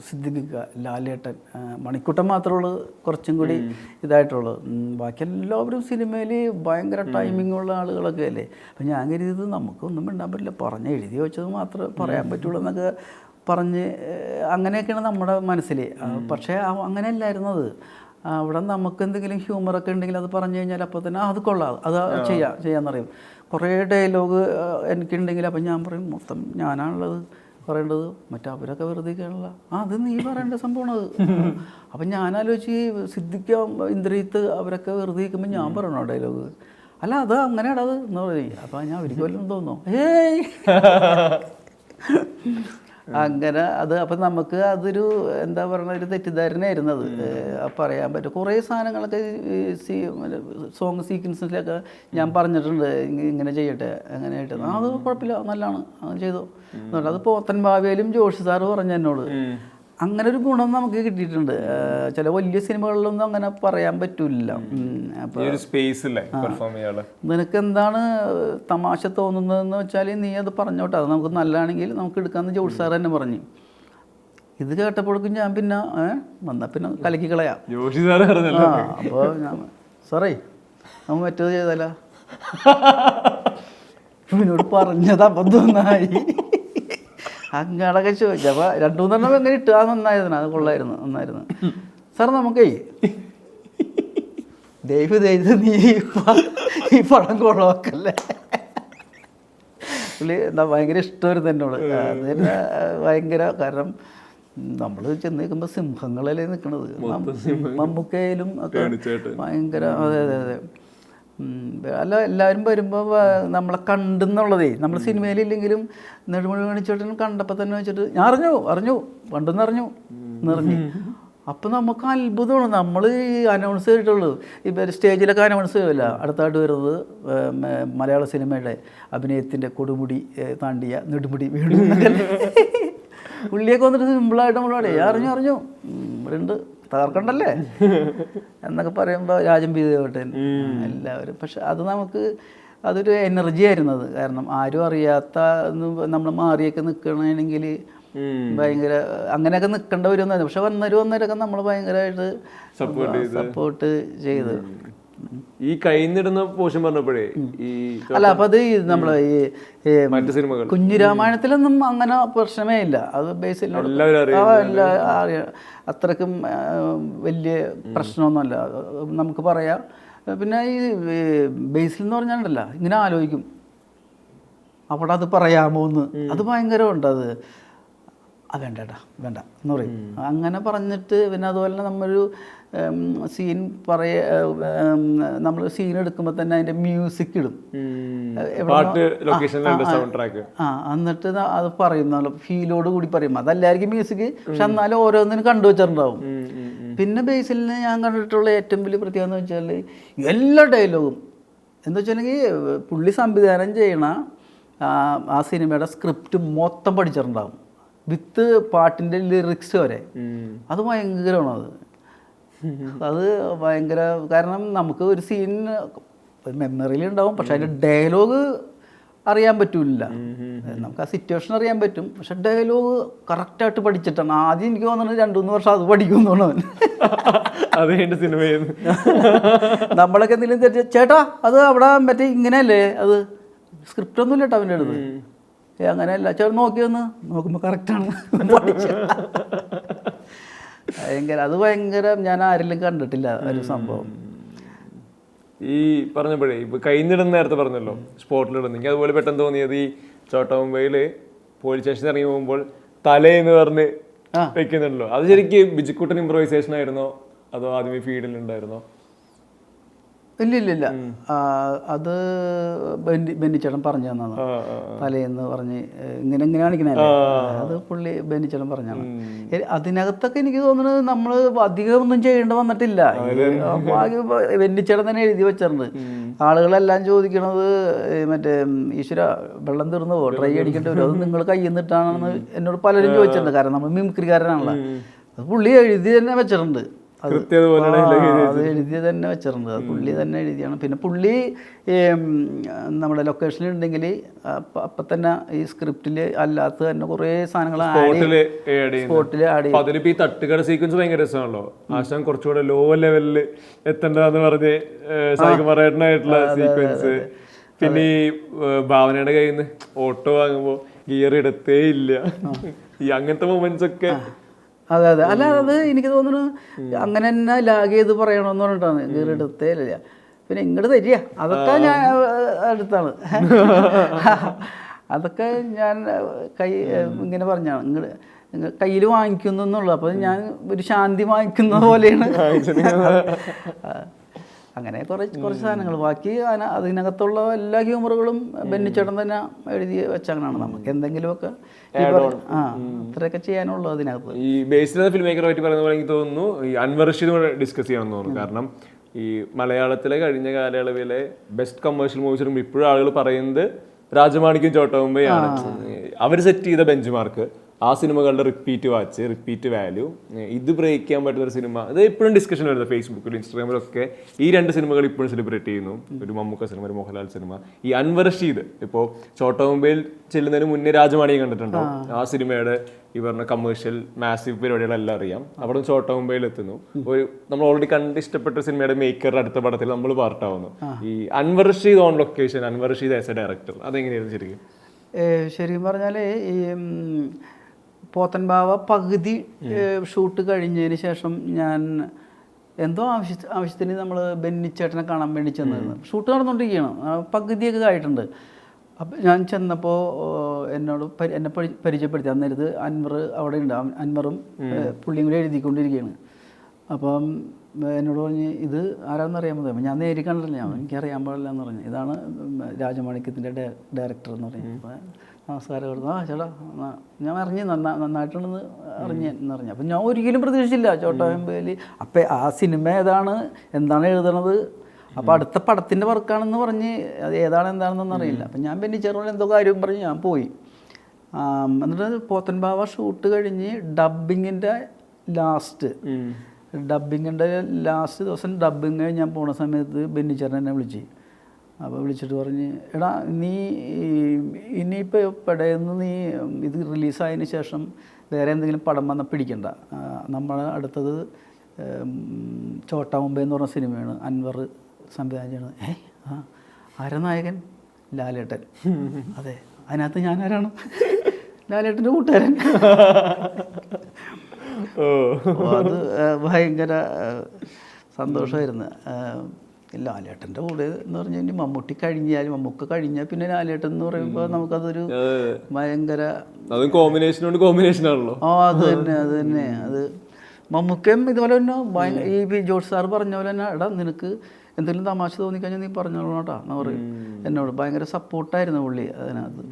ലാലേട്ടൻ ഏഹ്, മണിക്കുട്ടൻ മാത്രമുള്ളൂ കുറച്ചും കൂടി ഇതായിട്ടുള്ളത് ഉം, ബാക്കി എല്ലാവരും സിനിമയിൽ ഭയങ്കര ടൈമിംഗ് ഉള്ള ആളുകളൊക്കെ അല്ലേ? അപ്പം ഞാൻ കരുതിയത് നമുക്കൊന്നും മിണ്ടാൻ പറ്റില്ല പറഞ്ഞ് എഴുതി വെച്ചത് മാത്രമേ പറയാൻ പറ്റുള്ളൂ എന്നൊക്കെ പറഞ്ഞ് അങ്ങനെയൊക്കെയാണ് നമ്മുടെ മനസ്സിൽ പക്ഷേ ആ- അങ്ങനെയല്ലായിരുന്നത് അവിടെ നമുക്ക് എന്തെങ്കിലും ഹ്യൂമറൊക്കെ ഉണ്ടെങ്കിൽ അത് പറഞ്ഞു കഴിഞ്ഞാൽ അപ്പോൾ തന്നെ അത് കൊള്ളാം അത് ചെയ്യാം ചെയ്യാമെന്നറിയും കുറേ ഡയലോഗ് എനിക്കുണ്ടെങ്കിൽ അപ്പം ഞാൻ പറയും മൊത്തം ഞാനാണുള്ളത് പറയേണ്ടത് മറ്റവരൊക്കെ വെറുതെ കേരള ആ അത് നീ പറയേണ്ട സംഭവമാണ് അപ്പം ഞാൻ ആലോചിച്ച് ഈ സിദ്ധിക്കാൻ ഇന്ദ്രിയത്ത് അവരൊക്കെ വെറുതെ ഇരിക്കുമ്പോൾ ഞാൻ പറയണോ ഡയലോഗ്? അല്ല അത് അങ്ങനെയാണത്. അത് എന്ന് പറയും അപ്പം ഞാൻ ഒരിക്കലും തോന്നുന്നു ഏയ്! അങ്ങനെ അത് അപ്പം നമുക്ക് അതൊരു എന്താ പറയുക ഒരു തെറ്റിദ്ധാരണയായിരുന്നു അത്. പറയാൻ പറ്റും. കുറേ സാധനങ്ങളൊക്കെ സി സോങ് സീക്വൻസിലൊക്കെ ഞാൻ പറഞ്ഞിട്ടുണ്ട്. ഇങ്ങനെ ചെയ്യട്ടെ അങ്ങനെ ആയിട്ട് അത് കുഴപ്പമില്ല. നല്ലതാണ്. അത് ചെയ്തു. അത് പോത്തൻ ഭാവിയിലും ജോഷി സാറ് പറഞ്ഞു എന്നോട്. അങ്ങനെ ഒരു ഗുണം നമുക്ക് കിട്ടിയിട്ടുണ്ട്. ചില വലിയ സിനിമകളിലൊന്നും അങ്ങനെ പറയാൻ പറ്റൂല. ഈ ഒരു സ്പേസ് പെർഫോം ചെയ്യാനുള്ള? നിനക്ക് എന്താണ് തമാശ തോന്നുന്നതെന്ന് വെച്ചാൽ നീ അത് പറഞ്ഞോട്ടെ. അത് നമുക്ക് നല്ലതാണെങ്കിൽ നമുക്ക് എടുക്കാമെന്ന് ജോഷ് സാർ തന്നെ പറഞ്ഞു. ഇത് കേട്ടപ്പോഴേക്കും ഞാൻ പിന്നെ വന്നാ വന്നാൽ പിന്നെ കലക്കി കളയാം. അപ്പൊ ആ അപ്പോൾ ഞാൻ സാറേ നമ്മൾ മറ്റേത് ചെയ്താലോ? ഇവനോട് പറഞ്ഞത് അബദ്ധമായി അങ്ങടൊക്കെ ചോദിച്ചു. അപ്പോൾ രണ്ടു മൂന്നെണ്ണം എങ്ങനെ ഇട്ടു? അത് നന്നായിരുന്നു. അത് കൊള്ളായിരുന്നു. നന്നായിരുന്നു. സാർ നമുക്കേ ദൈവം ദൈവ നീ ഈ പടം കൊള്ളവാക്കല്ലേ പുള്ളി എന്താ ഭയങ്കര ഇഷ്ടമായിരുന്നു എന്നോട്. അത് തന്നെ ഭയങ്കര കാരണം നമ്മൾ ചെന്ന് നിൽക്കുമ്പോൾ സിംഹങ്ങളല്ലേ നിൽക്കണത്. മമ്മൂക്കയിലും ഒക്കെ ഭയങ്കര അതെ അതെ അതെ. അല്ല എല്ലാവരും വരുമ്പോൾ നമ്മളെ കണ്ടെന്നുള്ളതേ. നമ്മൾ സിനിമയിലില്ലെങ്കിലും നെടുമുഴി കാണിച്ചോട്ടൻ കണ്ടപ്പോൾ തന്നെ വെച്ചിട്ട് ഞാൻ അറിഞ്ഞു അറിഞ്ഞു പണ്ടെന്ന് അറിഞ്ഞു എന്നറിഞ്ഞു അപ്പം നമുക്ക് അത്ഭുതമാണ്. നമ്മൾ ഈ അനൗൺസ് ചെയ്തിട്ടുള്ളൂ ഇപ്പം സ്റ്റേജിലൊക്കെ അനൗൺസ് ചെയ്യുമല്ല അടുത്തായിട്ട് വരുന്നത് മലയാള സിനിമയുടെ അഭിനയത്തിന്റെ കൊടുമുടി താണ്ടിയ നെടുമുടി വീണു എന്നൊക്കെ. പുള്ളിയൊക്കെ വന്നിട്ട് സിമ്പിളായിട്ട് നമ്മളോടെ അറിഞ്ഞു അറിഞ്ഞു. ഉം, ഇവിടെ ഉണ്ട് തകർക്കണ്ടല്ലേ? എന്നൊക്കെ പറയുമ്പോൾ രാജം പി ദേവട്ടൻ എല്ലാവരും. പക്ഷെ അത് നമുക്ക് അതൊരു എനർജി ആയിരുന്നു അത് കാരണം ആരും അറിയാത്ത നമ്മൾ മാറിയൊക്കെ നിൽക്കണമെങ്കിൽ ഭയങ്കര അങ്ങനെയൊക്കെ നിൽക്കേണ്ട വരുമെന്നായിരുന്നു പക്ഷെ വന്നൊരു വന്നവരൊക്കെ നമ്മൾ ഭയങ്കരമായിട്ട് സപ്പോർട്ട് ചെയ്ത്. ഈ കൈന്നിടുന്ന പോഷൻ പറഞ്ഞപ്പോഴേ ഈ അല്ല അപ്പൊ അത് നമ്മൾ ഈ മറ്റു സിനിമകൾ. കുഞ്ഞുരാമായണത്തിലൊന്നും അങ്ങനെ പ്രശ്നമേ ഇല്ല. അത് ബേസിൽ. അത്രക്കും വലിയ പ്രശ്നമൊന്നുമല്ല. നമുക്ക് പറയാം. പിന്നെ ഈ ഈ ബേസിൽ എന്ന് പറഞ്ഞാണ്ടല്ല ഇങ്ങനെ ആലോചിക്കും. അവിടെ അത് പറയാമോ എന്ന്. അത് ഭയങ്കരമുണ്ട് അത്. അത് വേണ്ട വേണ്ട എന്ന് പറയും. അങ്ങനെ പറഞ്ഞിട്ട് പിന്നെ അതുപോലെ തന്നെ നമ്മളൊരു സീൻ പറയ നമ്മൾ സീൻ എടുക്കുമ്പോൾ തന്നെ അതിന്റെ മ്യൂസിക് ഇടും. പാട്ട് ട്രാക്ക് ആ എന്നിട്ട് അത് പറയും നല്ല ഫീലോട് കൂടി പറയും അതല്ലായിരിക്കും മ്യൂസിക് പക്ഷെ എന്നാലും ഓരോന്നിനും കണ്ടു വെച്ചിട്ടുണ്ടാവും. പിന്നെ ബേസിലിന് ഞാൻ കണ്ടിട്ടുള്ള ഏറ്റവും വലിയ പ്രത്യേകത എന്ന് വെച്ചാൽ എല്ലാ ഡയലോഗും എന്ന് വെച്ചിട്ടുണ്ടെങ്കിൽ പുള്ളി സംവിധാനം ചെയ്യണ ആ, ആ സിനിമയുടെ സ്ക്രിപ്റ്റ് മൊത്തം പഠിച്ചിട്ടുണ്ടാവും. വിത്ത് പാട്ടിന്റെ ലിറിക്സ് വരെ. അത് ഭയങ്കരമാണ് അത് അത് ഭയങ്കര കാരണം നമുക്ക് ഒരു സീൻ മെമ്മറിയിൽ ഉണ്ടാവും പക്ഷെ അതിന്റെ ഡയലോഗ് അറിയാൻ പറ്റൂല. നമുക്ക് ആ സിറ്റുവേഷൻ അറിയാൻ പറ്റും. പക്ഷെ ഡയലോഗ് കറക്റ്റായിട്ട് പഠിച്ചിട്ടാണ്. ആദ്യം എനിക്ക് തോന്നുന്നത് രണ്ടു മൂന്ന് വർഷം അത് പഠിക്കും തോന്നുന്നു അത് എന്റെ സിനിമയെന്ന് നമ്മളൊക്കെ എന്തെങ്കിലും തെറ്റി ചേട്ടാ അത് അവിടെ മറ്റേ ഇങ്ങനെയല്ലേ? അത് സ്ക്രിപ്റ്റ് ഒന്നും ഇല്ല കേട്ടോ അവന്റെ അടുത്ത്. ഏ അങ്ങനെയല്ല. ചേട്ടൻ നോക്കിയൊന്ന്. നോക്കുമ്പോൾ കറക്റ്റാണ് ഭയങ്കര അത് ഭയങ്കര ഞാൻ ആരെങ്കിലും കണ്ടിട്ടില്ല ഒരു സംഭവം. ഈ പറഞ്ഞപ്പോഴേ ഇപ്പൊ കൈന്നിടുന്ന നേരത്തെ പറഞ്ഞല്ലോ സ്പോട്ടിലിടുന്ന എനിക്ക് അതുപോലെ പെട്ടെന്ന് തോന്നിയത് ഈ ചോട്ട മുംബൈയിൽ പോലീസ് സ്റ്റേഷനിൽ ഇറങ്ങി പോകുമ്പോൾ തലേന്ന് പറഞ്ഞ് വെക്കുന്നുണ്ടല്ലോ. അത് ശരിക്കും ബിജിക്കുട്ടൻ ഇംപ്രൈസേഷൻ ആയിരുന്നോ? അതോ ആദ്യമേ ഫീൽഡിൽ ഉണ്ടായിരുന്നോ? ഇല്ല ഇല്ല അത് ബെന്നി ബെന്നിച്ചേട്ടൻ പറഞ്ഞു തന്നതാണ്. ആ, തലേന്ന് പറഞ്ഞ് ഇങ്ങനെ ഇങ്ങനെ കാണിക്കണല്ലേ അത് പുള്ളി ബെന്നിച്ചേട്ടൻ പറഞ്ഞാണ് അതിനകത്തൊക്കെ എനിക്ക് തോന്നുന്നത് നമ്മൾ അധികം ഒന്നും ചെയ്യേണ്ട വന്നിട്ടില്ല. ബെന്നിച്ചേട്ടൻ തന്നെ എഴുതി വെച്ചിട്ടുണ്ട്. ആളുകളെല്ലാം ചോദിക്കണത് മറ്റേ ഈശ്വര വെള്ളം തീർന്നു പോ ട്രൈ അടിക്കേണ്ടി വരും. അത് നിങ്ങൾ കയ്യിൽ നിന്നിട്ടാണെന്ന് എന്നോട് പലരും ചോദിച്ചിട്ടുണ്ട്. കാരണം നമ്മൾ മിമിക്രിക്കാരനാണല്ലോ. അത് പുള്ളി എഴുതി തന്നെ വെച്ചിട്ടുണ്ട്. അത് എഴുതി തന്നെ വെച്ചിരുന്നത്. അത് പുള്ളി തന്നെ എഴുതിയാണ്. പിന്നെ പുള്ളി നമ്മുടെ ലൊക്കേഷനിൽ ഉണ്ടെങ്കിൽ അപ്പൊ തന്നെ ഈ സ്ക്രിപ്റ്റിൽ അല്ലാത്ത തന്നെ കുറേ സാധനങ്ങൾ സ്പോട്ടിൽ ആഡ് അപ്പൊ ഈ തട്ടുകട സീക്വൻസ് ഭയങ്കര രസമാണല്ലോ. ആശാൻ കുറച്ചുകൂടെ ലോ ലെവലിൽ എത്തേണ്ടതെന്ന് പറഞ്ഞ് സായികുമാറായിട്ടുള്ള സീക്വൻസ് പിന്നെ ഈ ഭാവനയുടെ കയ്യിൽ നിന്ന് ഓട്ടോ വാങ്ങുമ്പോ ഗിയർ എടുത്തേ ഇല്ല. ഈ അങ്ങനത്തെ മൊമെന്റ്സ് ഒക്കെ അതെ അതെ. അല്ല അത് എനിക്ക് തോന്നുന്നു അങ്ങനെ തന്നെ ലാഗ് ചെയ്ത് പറയണമെന്ന് പറഞ്ഞിട്ടാണ്. കയറി എടുത്തേ ഇല്ല പിന്നെ ഇങ്ങോട്ട് തരിക. അതൊക്കെ ഞാൻ എടുത്താണ് അതൊക്കെ ഞാൻ കൈ ഇങ്ങനെ പറഞ്ഞാണ് ഇങ്ങോട്ട് കയ്യിൽ വാങ്ങിക്കുന്നു എന്നുള്ളു. അപ്പോൾ ഞാൻ ഒരു ശാന്തി വാങ്ങിക്കുന്ന പോലെയാണ്. അങ്ങനെ കുറച്ച് കുറച്ച് സാധനങ്ങൾ. ബാക്കി അതിന- അതിനകത്തുള്ള എല്ലാ ഹ്യൂമറുകളും ബെന്നിച്ചേട്ടൻ തന്നെ എഴുതി വെച്ചങ്ങനാണ്. നമുക്ക് എന്തെങ്കിലുമൊക്കെ അത്രയൊക്കെ ചെയ്യാനുള്ളൂ അതിനകത്ത്. ഈ ബേസ്ഡ് ഫിലിം മേക്കറെ പറ്റി പറയുന്ന പോലെ എനിക്ക് തോന്നുന്നു ഈ അൻവർ റഷീദ് ഡിസ്കസ് ചെയ്യണമെന്ന് തോന്നുന്നു. കാരണം ഈ മലയാളത്തിലെ കഴിഞ്ഞ കാലയളവിലെ ബെസ്റ്റ് കമേഴ്ഷ്യൽ മൂവീസ് ഇപ്പോഴും ആളുകൾ പറയുന്നത് രാജമാണിക്കും ചോട്ടമുമ്പയാണ് അവർ സെറ്റ് ചെയ്ത ബെഞ്ച് മാർക്ക് ആ സിനിമകളുടെ റിപ്പീറ്റ് വാച്ച് റിപ്പീറ്റ് വാല്യൂ ഇത് ബ്രേക്ക് ചെയ്യാൻ പറ്റുന്ന ഒരു സിനിമ. അത് ഇപ്പോഴും ഡിസ്കഷൻ വരുന്നത് ഫേസ്ബുക്കിൽ ഇൻസ്റ്റാഗ്രാമിലൊക്കെ ഈ രണ്ട് സിനിമകൾ ഇപ്പോഴും സെലിബ്രേറ്റ് ചെയ്യുന്നു. ഒരു മമ്മൂക്ക സിനിമ ഒരു മോഹൻലാൽ സിനിമ. ഈ അൻവർ റഷീദ് ഇപ്പോൾ ചോട്ടോമൊബൈൽ ചെല്ലുന്നതിന് മുന്നേ രാജമാണിയെ കണ്ടിട്ടുണ്ടോ? ആ. സിനിമയുടെ ഈ പറഞ്ഞ കമേഴ്ഷ്യൽ മാസീവ് പരിപാടികളെല്ലാം അറിയാം. അവിടെ നിന്ന് ചോട്ടോമൊബൈൽ എത്തുന്നു. ഒരു നമ്മൾ ഓൾറെഡി കണ്ട് ഇഷ്ടപ്പെട്ട സിനിമയുടെ മേക്കറുടെ അടുത്ത പടത്തിൽ നമ്മൾ പാർട്ടാവുന്നു ഈ Anwar Rasheed on location Anwar Rasheed as a director അതെങ്ങനെയായിരുന്നു ശരിക്കും? ശരിക്കും പറഞ്ഞാൽ ഈ പോത്തൻബാവ പകുതി ഷൂട്ട് കഴിഞ്ഞതിന് ശേഷം ഞാൻ എന്തോ ആവശ്യ ആവശ്യത്തിന് നമ്മൾ ബെന്നിച്ചേട്ടനെ കാണാൻ വേണ്ടി ചെന്നിരുന്നു. ഷൂട്ട് നടന്നുകൊണ്ടിരിക്കുകയാണ് പകുതിയൊക്കെ ആയിട്ടുണ്ട് അപ്പം ഞാൻ ചെന്നപ്പോൾ എന്നോട് പരി- എന്നെ പരി- പരിചയപ്പെടുത്തി. അന്നേരത്ത് അൻവർ അവിടെ ഉണ്ട്. അൻവറും പുള്ളിയും കൂടി എഴുതിക്കൊണ്ടിരിക്കുകയാണ്. അപ്പം എന്നോട് പറഞ്ഞ് ഇത് ആരാന്നറിയാൻ പറ്റും ഞാൻ നേരി കണ്ടില്ല ഞാൻ എനിക്കറിയാൻ പാടില്ല എന്ന് പറഞ്ഞു. ഇതാണ് രാജമാണിക്യത്തിന്റെ ഡയറക്ടർ എന്ന് പറഞ്ഞു നമസ്കാരം കൊടുത്തു ആ ചേട്ടാ ഞാൻ അറിഞ്ഞു നന്നാ നന്നായിട്ടുണ്ടെന്ന് അറിഞ്ഞു എന്നറിഞ്ഞു. അപ്പം ഞാൻ ഒരിക്കലും പ്രതീക്ഷിച്ചില്ല ചോട്ടാമ്പേലി അപ്പം ആ സിനിമ ഏതാണ് എന്താണ് എഴുതണത്? അപ്പോൾ അടുത്ത പടത്തിന്റെ വർക്കാണെന്ന് പറഞ്ഞ് അത് ഏതാണ് എന്താണെന്നൊന്നും അറിയില്ല. അപ്പം ഞാൻ പിന്നെ ചെറുപ്പം എന്തോ കാര്യം പറഞ്ഞ് ഞാൻ പോയി. എന്നിട്ട് പോത്തൻബാവ ഷൂട്ട് കഴിഞ്ഞ് ഡബിങ്ങിന്റെ ലാസ്റ്റ് ഡബിങ്ങിന്റെ ലാസ്റ്റ് ദിവസം ഡബിങ് ഞാൻ പോണ സമയത്ത് ബെന്നിച്ചേട്ടൻ എന്നെ വിളിച്ച്. അപ്പോൾ വിളിച്ചിട്ട് പറഞ്ഞ് എടാ നീ ഇനിയിപ്പോൾ പെടയെന്ന് നീ ഇത് റിലീസായതിന് ശേഷം വേറെ എന്തെങ്കിലും പടം വന്നാൽ പിടിക്കണ്ട. നമ്മൾ അടുത്തത് ചോട്ടാ മുംബൈ എന്ന് പറഞ്ഞ സിനിമയാണ്. അൻവർ സംവിധാനം ചെയ്യണത് ഏ ആ അരനായകൻ നായകൻ? ലാലേട്ടൻ. അതെ അതിനകത്ത് ഞാൻ ആരാണ്? ലാലേട്ടന്റെ കൂട്ടുകാരൻ. ഓ. അത് ഭയങ്കര സന്തോഷമായിരുന്നു. ലാലേട്ടന്റെ കൂടെ എന്ന് പറഞ്ഞു കഴിഞ്ഞാൽ മമ്മൂട്ടി കഴിഞ്ഞാൽ മമ്മൂക്ക് കഴിഞ്ഞാൽ പിന്നെ ലാലേട്ടൻ എന്ന് പറയുമ്പോൾ നമുക്കതൊരു ഭയങ്കര അതും കോമ്പിനേഷൻ ആണല്ലോ. ആ അത് തന്നെ അത് തന്നെ. അത് മമ്മൂക്കയും ഇതുപോലെ തന്നെ ഈ പി ജോർജ് സാർ പറഞ്ഞ പോലെ തന്നെ എടാ നിനക്ക് എന്തെങ്കിലും തമാശ തോന്നിക്കഴിഞ്ഞാൽ നീ പറഞ്ഞോളൂ കേട്ടോ എന്ന് പറയും. എന്നോട് ഭയങ്കര സപ്പോർട്ടായിരുന്നു പുള്ളി അതിനകത്ത്.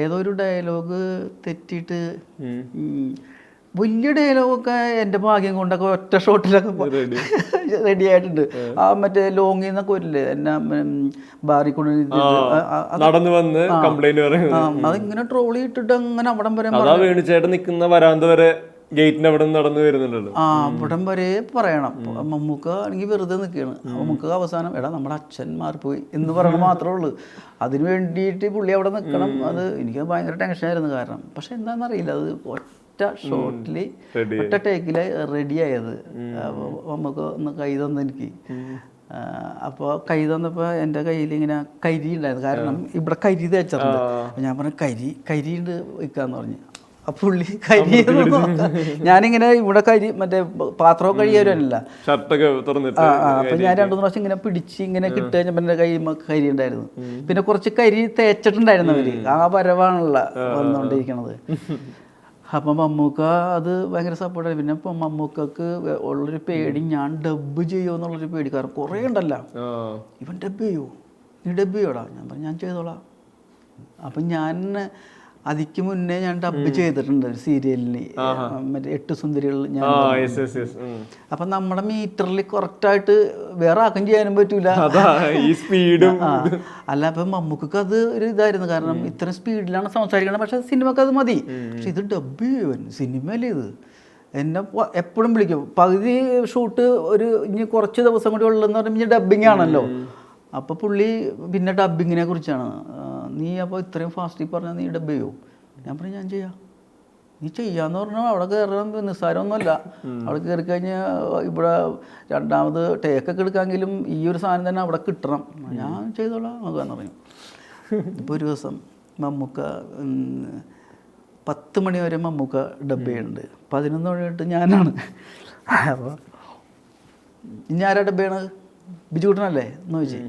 ഏതോ ഒരു ഡയലോഗ് തെറ്റിയിട്ട് വലിയ ഡയലോഗൊക്കെ എന്റെ ഭാഗ്യം കൊണ്ടൊക്കെ ഒറ്റ ഷോട്ടിലൊക്കെ റെഡി ആയിട്ടുണ്ട്. ആ. മറ്റേ ലോങ്ങിൽ നിന്നൊക്കെ വരില്ലേ? എന്നെ കൊണ്ട് നടന്നു വന്ന് കംപ്ലൈന്റ് അതിങ്ങനെ ട്രോളി ഇട്ടിട്ട് അങ്ങനെ അവിടം വരെ അതാ വേണിച്ചേട്ടൻ നിൽക്കുന്ന വരാന്ത വരെ ഗേറ്റിന്റെ അവിടെ നടന്നു വരുന്നുണ്ടല്ലോ. ആ അവിടം വരെ പറയണം. മമ്മൂക്ക ആണെങ്കിൽ വെറുതെ നിൽക്കുകയാണ് മമ്മൂക്ക അവസാനം എടാ നമ്മുടെ അച്ഛൻ മാറിപ്പോയി എന്ന് പറയണ മാത്രമേ ഉള്ളൂ. അതിന് വേണ്ടിയിട്ട് പുള്ളി അവിടെ നിൽക്കണം അത് എനിക്ക് ഭയങ്കര ടെൻഷനായിരുന്നു കാരണം. പക്ഷെ എന്താണെന്നറിയില്ല. അത് ഒറ്റ ഷോട്ടിൽ ഒറ്റ ടേക്കിൽ റെഡി ആയത് നമുക്ക് ഒന്ന് കൈ തന്നു എനിക്ക്. അപ്പോൾ കൈ തന്നപ്പോൾ എന്റെ കയ്യിൽ ഇങ്ങനെ കരി ഉണ്ടായിരുന്നു. കാരണം ഇവിടെ കരി തേച്ചിട്ടുണ്ട്. ഞാൻ പറഞ്ഞു കരി കരി ഉണ്ട് വയ്ക്കാന്ന് പറഞ്ഞു. അപ്പോൾ പുള്ളി കരി. ഞാനിങ്ങനെ ഇവിടെ കരി മറ്റേ പാത്രമൊക്കെ കഴിയാനല്ല ആ ആ, അപ്പൊ ഞാൻ രണ്ടു മൂന്ന് പ്രാവശ്യം ഇങ്ങനെ പിടിച്ച് ഇങ്ങനെ കിട്ടുക കഴിഞ്ഞപ്പോൾ എന്റെ കൈ കരി ഉണ്ടായിരുന്നു. പിന്നെ കുറച്ച് കരി തേച്ചിട്ടുണ്ടായിരുന്നു അവർ ആ വരവാണല്ല വന്നുകൊണ്ടിരിക്കണത്. അപ്പൊ മമ്മൂക്ക അത് ഭയങ്കര സപ്പോർട്ടായി പിന്നെ ഇപ്പം മമ്മൂക്കക്ക് ഉള്ളൊരു പേടി ഞാൻ ഡബ് ചെയ്യുമോ എന്നുള്ളൊരു പേടി. കാരണം കുറേ ഉണ്ടല്ലോ. ഇവൻ ഡബ് ചെയ്യുമോ നീ ഡബ് ചെയ്യോടാ? ഞാൻ പറഞ്ഞു ഞാൻ ചെയ്തോളാം. അപ്പം ഞാൻ അതിക്ക് മുന്നേ ഞാൻ ഡബ് ചെയ്തിട്ടുണ്ട് ഒരു സീരിയലിന് മറ്റേ എട്ട് സുന്ദരികൾ ഞാൻ അപ്പം നമ്മുടെ മീറ്ററിൽ കറക്റ്റായിട്ട് വേറെ ആക്കും ചെയ്യാനും പറ്റൂല. സ്പീഡും അല്ല അപ്പൊ മമ്മൂക്കൊക്കെ അത് ഒരു ഇതായിരുന്നു. കാരണം ഇത്ര സ്പീഡിലാണ് സംസാരിക്കണം പക്ഷെ സിനിമക്ക് അത് മതി. പക്ഷെ ഇത് ഡബ് ചെയ്യുവൻ. സിനിമയല്ലേ ഇത്? എന്നെ എപ്പോഴും വിളിക്കും. പകുതി ഷൂട്ട് ഒരു ഇനി കുറച്ച് ദിവസം കൂടി ഉള്ളതെന്ന് പറയുമ്പോൾ ഡബിങ് ആണല്ലോ. അപ്പോൾ പുള്ളി പിന്നെ ഡബിങ്ങിനെ കുറിച്ചാണ്. നീ അപ്പോൾ ഇത്രയും ഫാസ്റ്റിൽ പറഞ്ഞാൽ നീ ഡബ് ചെയ്യോ? ഞാൻ പറഞ്ഞു ഞാൻ ചെയ്യാം. നീ ചെയ്യാന്ന് പറഞ്ഞാൽ അവിടെ കയറാൻ നിസ്സാരമൊന്നുമല്ല. അവിടെ കയറി കഴിഞ്ഞാൽ ഇവിടെ രണ്ടാമത് ടേക്കൊക്കെ എടുക്കാമെങ്കിലും ഈ ഒരു സാധനം തന്നെ അവിടെ കിട്ടണം. ഞാൻ ചെയ്തോളാം നോക്കാന്ന് പറഞ്ഞു. ഇപ്പോൾ ഒരു ദിവസം മമ്മൂക്ക പത്ത് മണി വരെ മമ്മൂക്ക ഡബ് ചെയ്യുന്നുണ്ട്. പതിനൊന്ന് മണി തൊട്ട് ഞാനാണ്. അപ്പോൾ ഇനി ആരാ ഡബ് ചെയ്യണത്? ബിജുക്കുട്ടനല്ലേ എന്ന് ചോദിച്ചേ.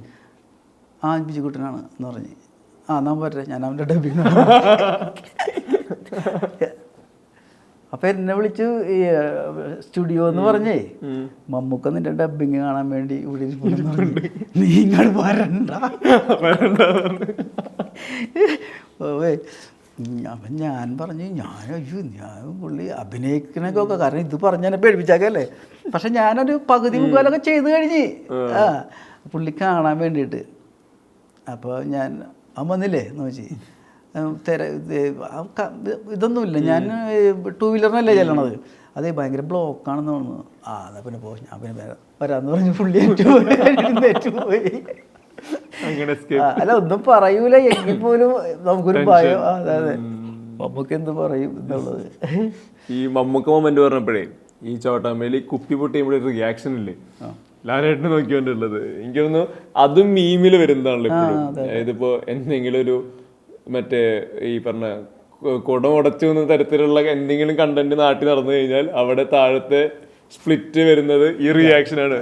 ആ ബിജുകുട്ടനാണ് എന്ന് പറഞ്ഞ്. ആ നാം പറ്റേ ഞാൻ അവന്റെ ഡബിങ് അപ്പൊ എന്നെ വിളിച്ചു ഈ സ്റ്റുഡിയോ എന്ന് പറഞ്ഞേ. മമ്മൂക്ക നിന്റെ ഡബിങ് കാണാൻ വേണ്ടി ഇവിടെ നിങ്ങൾ വരണ്ട. ഓവേ അപ്പം ഞാൻ പറഞ്ഞു ഞാൻ അയ്യോ ഞാൻ പുള്ളി അഭിനയിക്കണൊക്കെ കാരണം ഇത് പറഞ്ഞ എന്നെ പേടിപ്പിച്ചാക്കല്ലേ. പക്ഷെ ഞാനൊരു പകുതി മുക്കാലൊക്കെ ചെയ്ത് കഴിഞ്ഞ്. ആ. പുള്ളി കാണാൻ വേണ്ടിയിട്ട്. അപ്പോൾ ഞാൻ അവൻ വന്നില്ലേ എന്ന് വെച്ച് തെര ഇതൊന്നുമില്ല. ഞാൻ ടൂ വീലറിനല്ലേ ചെല്ലണത്. അതേ ഭയങ്കര ബ്ലോക്കാണെന്ന് തോന്നുന്നു. ആ എന്നാ പിന്നെ പോ ഞാൻ പിന്നെ വരാം വരാമെന്ന് പറഞ്ഞ് പുള്ളി അല്ല ഒന്നും പറയൂല. എങ്കിൽ പോലും നമുക്കൊരു ഭയം. അതെ അതെ. നമുക്ക് എന്ത് പറയും എന്നുള്ളത്? ഈ മമ്മൂക്ക മൊമെന്റ് പറഞ്ഞപ്പോഴേ ഈ ചോട്ടാമ്പേലി കുപ്പി പൊട്ടിയുമ്പോഴൊരു റിയാക്ഷൻ ഇല്ലേ? ലാലേട്ടനെ നോക്കിയോണ്ടുള്ളത് എനിക്ക് തോന്നുന്നു അതും മീമിൽ വരുന്നതാണല്ലോ എപ്പോഴും ഇതിപ്പോ എന്തെങ്കിലും ഒരു മറ്റേ ഈ പറഞ്ഞ കുടം ഉടച്ചു എന്ന തരത്തിലുള്ള എന്തെങ്കിലും കണ്ടന്റ് നാട്ടിൽ നടന്നു കഴിഞ്ഞാൽ അവിടെ താഴത്തെ സ്പ്ലിറ്റ് വരുന്നത് ഈ റിയാക്ഷൻ ആണ്.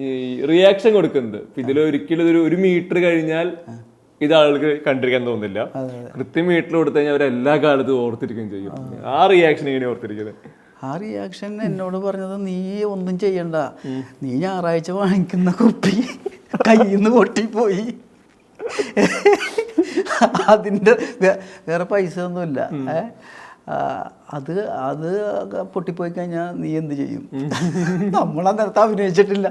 ഈ റിയാക്ഷൻ കൊടുക്കുന്നത്. ഇതിൽ ഒരിക്കലും ഒരു ഒരു മീറ്റർ കഴിഞ്ഞാൽ ഇത് ആൾക്ക് കണ്ടിരിക്കാൻ തോന്നുന്നില്ല കൃത്യം മീറ്റർ കൊടുത്തു കഴിഞ്ഞാൽ അവർ എല്ലാ കാലത്തും ഓർത്തിരിക്കുകയും ചെയ്യും. ആ. റിയാക്ഷൻ ഇങ്ങനെ ഓർത്തിരിക്കുന്നത്. ആ റിയാക്ഷൻ എന്നോട് പറഞ്ഞത് നീ ഒന്നും ചെയ്യണ്ട. നീ ഞായറാഴ്ച വാങ്ങിക്കുന്ന കുപ്പി കയ്യിൽ നിന്ന് പൊട്ടിപ്പോയി അതിന്റെ വേറെ പൈസ ഒന്നുമില്ല. അത് അത് പൊട്ടിപ്പോയി കഴിഞ്ഞാൽ നീ എന്ത് ചെയ്യും? നമ്മളാ നേരത്തെ അഭിനയിച്ചിട്ടില്ല.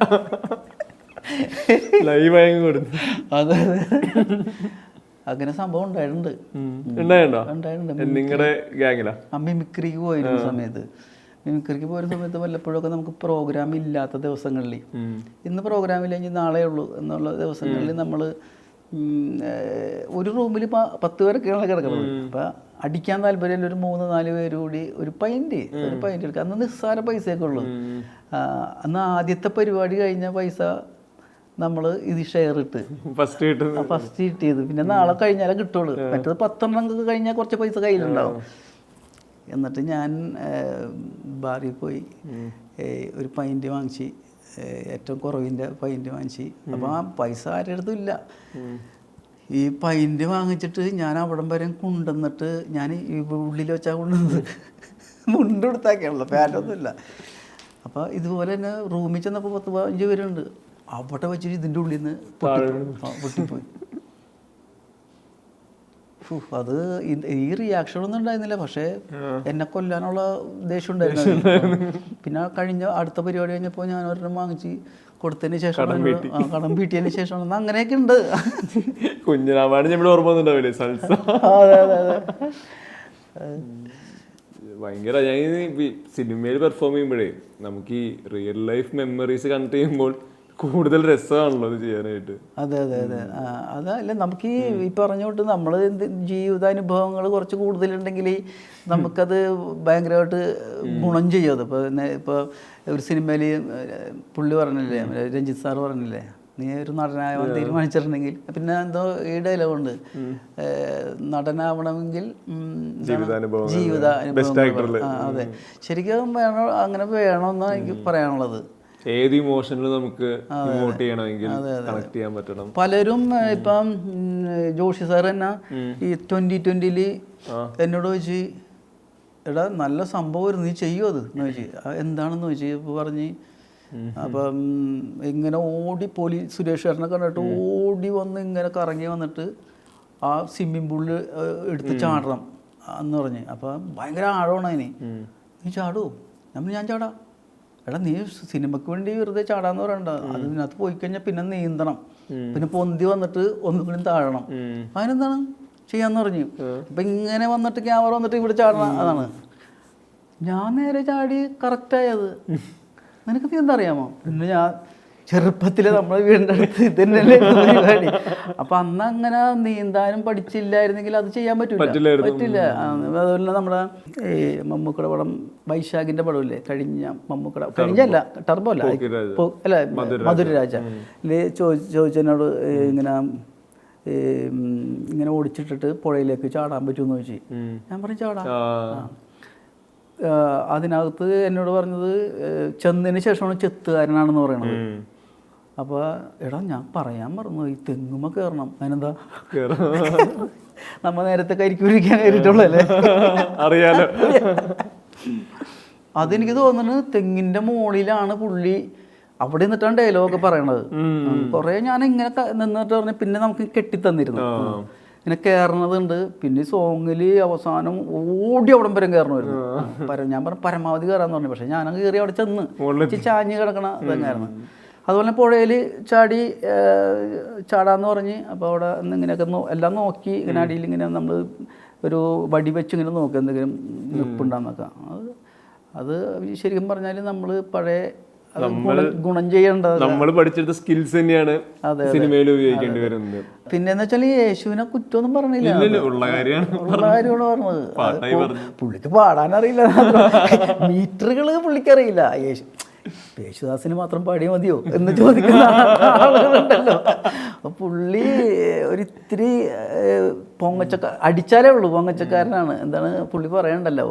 ലൈവായി കൊടുത്തു. അതെ അങ്ങനെ സംഭവം ഉണ്ടായിട്ടുണ്ട്. ഉണ്ടായിട്ടുണ്ടോ. ഉണ്ടായിട്ടുണ്ട് നിങ്ങളുടെ ഗാങ്ങിലാ? ആ മിമിക്രിക്ക് പോയിരുന്ന സമയത്ത്. മിമിക്രിക്ക് പോയിരുന്ന സമയത്ത് വല്ലപ്പോഴൊക്കെ നമുക്ക് പ്രോഗ്രാം ഇല്ലാത്ത ദിവസങ്ങളിൽ. ഇന്ന് പ്രോഗ്രാം ഇല്ലെങ്കിൽ നാളെ ഉള്ളൂ എന്നുള്ള ദിവസങ്ങളിൽ നമ്മൾ ഒരു റൂമിൽ പത്ത് പേരൊക്കെയാണ് കിടക്കുന്നത് അപ്പം അടിക്കാൻ താല്പര്യം ഒരു മൂന്ന് നാല് പേര് കൂടി ഒരു പൈന്റ് ഒരു പൈന്റ് എടുക്കുക. അന്ന് നിസ്സാര പൈസയൊക്കെ ഉള്ളൂ. അന്ന് ആദ്യത്തെ പരിപാടി കഴിഞ്ഞ പൈസ നമ്മൾ ഇത് ഷെയർ ഇട്ട്. ഫസ്റ്റ് കിട്ടും ഫസ്റ്റ് കിട്ടിയത് പിന്നെ നാളെ കഴിഞ്ഞാലേ കിട്ടുള്ളൂ. മറ്റത് പത്തെണ്ണം കഴിഞ്ഞാൽ കുറച്ച് പൈസ കയ്യിലുണ്ടാവും. എന്നിട്ട് ഞാൻ ബാറിൽ പോയി ഒരു പൈന്റ് വാങ്ങിച്ച് ഏറ്റവും കുറവിന്റെ പൈന്റ് വാങ്ങിച്ച്. അപ്പോൾ ആ പൈസ ആരുടെ അടുത്തും ഇല്ല. ഈ പൈന്റ് വാങ്ങിച്ചിട്ട് ഞാൻ അവിടം വരെ കൊണ്ടുവന്നിട്ട് ഞാൻ ഈ ഉള്ളിൽ വെച്ചാൽ കൊണ്ടുവന്നത്. മുണ്ട് കൊടുത്താക്കിയാണല്ലോ പാന്റൊന്നുമില്ല അപ്പോൾ ഇതുപോലെ തന്നെ റൂമിൽ ചെന്നപ്പോൾ പത്ത് പതിനഞ്ച് പേരുണ്ട്. അവിടെ വെച്ചിട്ട് ഇതിന്റെ ഉള്ളിൽ നിന്ന് പൊട്ടിപ്പോയി. അത് ഈ റിയാക്ഷൻ ഒന്നും ഉണ്ടായിരുന്നില്ല. പക്ഷേ എന്നെ കൊല്ലാനുള്ള ദേഷ്യം ഉണ്ടായിരുന്നു. പിന്നെ കഴിഞ്ഞ അടുത്ത പരിപാടി കഴിഞ്ഞപ്പോൾ ഞാൻ ഒരെണ്ണം വാങ്ങിച്ച് കൊടുത്തതിന് ശേഷം കടം വീട്ടിയതിന് ശേഷം അങ്ങനെയൊക്കെ ഉണ്ട്. കുഞ്ഞിനാമാണ് നമ്മൾ ഓർമ്മ വന്നിട്ടുണ്ടാവില്ലേ സൽസ? അതെ അതെ അതെ. ഭയങ്കര ഞാൻ സിനിമയിൽ പെർഫോം ചെയ്യുമ്പോഴേ നമുക്ക് ഈ റിയൽ ലൈഫ് മെമ്മറീസ് കണക്ട് ചെയ്യുമ്പോൾ കൂടുതൽ രസമാണല്ലോ അത് ചെയ്യാനായിട്ട്. അതെ അതെ അതെ. അതല്ല നമുക്ക് ഈ ഈ പറഞ്ഞോട്ട് നമ്മൾ ജീവിതാനുഭവങ്ങൾ കുറച്ച് കൂടുതലുണ്ടെങ്കിൽ നമുക്കത് ഭയങ്കരമായിട്ട് ഗുണം ചെയ്യും. അത് ഇപ്പോൾ ഇപ്പോൾ ഒരു സിനിമയിൽ പുള്ളി പറഞ്ഞില്ലേ രഞ്ജിത്ത് സാർ പറഞ്ഞില്ലേ നീ ഒരു നടനാവാൻ തീരുമാനിച്ചിട്ടുണ്ടെങ്കിൽ പിന്നെ എന്തോ ഈ ഡയലോഗുണ്ട് നടനാവണമെങ്കിൽ ജീവിതാനുഭവം അതെ. ശരിക്കും വേണോ അങ്ങനെ വേണമെന്നാണ് എനിക്ക് പറയാനുള്ളത്. ഏത് നമുക്ക് ഇമോട്ട് ചെയ്യണമെങ്കിൽ കണക്ട് ചെയ്യാൻ പറ്റണം. പലരും ഇപ്പം ജോഷി സാർ തന്നെ ഈ ട്വന്റി ട്വന്റിയിൽ എന്നോട് ചോദിച്ചു എടാ നല്ല സംഭവം നീ ചെയ്യോ അത്? എന്ന് ചോദിച്ചു "ആ, എന്താണെന്ന് ചോദിച്ചു? പറഞ്ഞ് അപ്പം ഇങ്ങനെ ഓടി പോലീസ് സുരേഷ് ചേട്ടനെ കണ്ടിട്ട് ഓടി വന്ന് ഇങ്ങനെ കറങ്ങി വന്നിട്ട് ആ സ്വിമ്മിംഗ് പൂളിൽ എടുത്ത് ചാടണം എന്ന് പറഞ്ഞ്. അപ്പം ഭയങ്കര ആഴമാണ് അതിന്. നീ ചാടുമോ നമ്മൾ ഞാൻ ചാടാം. എടാ നീ സിനിമയ്ക്ക് വേണ്ടി വെറുതെ ചാടാന്ന് പറയണ്ട. അത് ഇതിനകത്ത് പോയി കഴിഞ്ഞാൽ പിന്നെ നീന്തണം. പിന്നെ പൊന്തി വന്നിട്ട് ഒന്നും കൂടി താഴണം അതിനെന്താണ് ചെയ്യാന്ന് പറഞ്ഞു. അപ്പൊ ഇങ്ങനെ വന്നിട്ട് ക്യാമറ വന്നിട്ട് ഇവിടെ ചാടണം അതാണ്. ഞാൻ നേരെ ചാടി കറക്റ്റായത് നിനക്ക് നീ എന്താ അറിയാമോ പിന്നെ ഞാൻ ചെറുപ്പത്തിൽ നമ്മളെ വീടിന്റെ അടുത്ത് ഇത് തന്നെയല്ലേ പരിപാടി. അപ്പൊ അന്ന് അങ്ങനെ നീന്താനും പഠിച്ചില്ലായിരുന്നെങ്കിൽ അത് ചെയ്യാൻ പറ്റില്ല. പറ്റില്ല അതുപോലെ നമ്മുടെ ഈ മമ്മൂക്കയുടെ പടം വൈശാഖിന്റെ പടമില്ലേ? കഴിഞ്ഞ മമ്മൂക്കട കഴിഞ്ഞല്ല ടർബോ അല്ല. അല്ല മധുരരാജ. ചോദിച്ചതിനോട് ഇങ്ങനെ ഇങ്ങനെ ഓടിച്ചിട്ടിട്ട് പുഴയിലേക്ക് ചാടാൻ പറ്റുമെന്ന് ചോദിച്ചു. ഞാൻ പറഞ്ഞു ചാടാ. അതിനകത്ത് എന്നോട് പറഞ്ഞത് ചെന്നതിന് ശേഷമാണ് ചെത്തുകാരനാണെന്ന് പറയണത്. അപ്പോൾ എടാ ഞാൻ പറയാൻ മറന്നു ഈ തെങ്ങുമ്മ കയറണം അതിനെന്താ? നമ്മ നേരത്തെ കരിക്കൂരിക്കാൻ കയറിയിട്ടുള്ളല്ലേ അറിയാലോ. അതെനിക്ക് തോന്നുന്നു തെങ്ങിന്റെ മുകളിലാണ് പുള്ളി അവിടെ നിന്നിട്ടാണ് ഡയലോഗ് പറയണത്. കുറെ ഞാൻ ഇങ്ങനെ നിന്നിട്ട് പറഞ്ഞ പിന്നെ നമുക്ക് കെട്ടിത്തന്നിരുന്നു ഇങ്ങനെ കയറണതുണ്ട് പിന്നെ സോങ്ങിൽ അവസാനം ഓടി അവിടം വരെ കയറണമായിരുന്നു ഞാൻ പറഞ്ഞു പരമാവധി കയറാന്ന് പറഞ്ഞു. പക്ഷെ ഞാൻ കയറി അവിടെ ചെന്ന് ചാഞ്ഞ് കിടക്കണ ഇതങ്ങായിരുന്നു അതുപോലെ പുഴയിൽ ചാടി ചാടാന്ന് പറഞ്ഞ് അപ്പോൾ അവിടെ ഇങ്ങനെയൊക്കെ എല്ലാം നോക്കി ഇങ്ങനെ അടിയിൽ ഇങ്ങനെ നമ്മൾ ഒരു വടി വെച്ച് ഇങ്ങനെ നോക്കുക എന്തെങ്കിലും നിൽപ്പുണ്ടാന്നൊക്കെ അത് അത് ശരിക്കും പറഞ്ഞാൽ നമ്മൾ പഴയ ഗുണം- ചെയ്യേണ്ടത് നമ്മൾ പഠിച്ചെടുത്ത സ്കിൽസ് തന്നെയാണ് സിനിമയിൽ ഉപയോഗിക്കേണ്ടി വരുന്നത്. പിന്നെന്ന് വെച്ചാൽ യേശുവിനെ കുറ്റമൊന്നും പറഞ്ഞില്ല. ഉള്ള കാര്യമാണ് പറഞ്ഞത്. പുള്ളിക്ക് പാടാനറിയില്ല. മീറ്ററുകൾ പുള്ളിക്കറിയില്ല യേശു യേശുദാസിന് മാത്രം പാടിയാൽ മതിയോ എന്ന് ചോദിക്കുന്ന ആളുകളുണ്ടല്ലോ. അപ്പം പുള്ളി ഒരിത്തിരി പൊങ്ങച്ചക്ക അടിച്ചാലേ ഉള്ളൂ പൊങ്ങച്ചക്കാരനാണ്. എന്താണ് പുള്ളി പറയണ്ടല്ലോ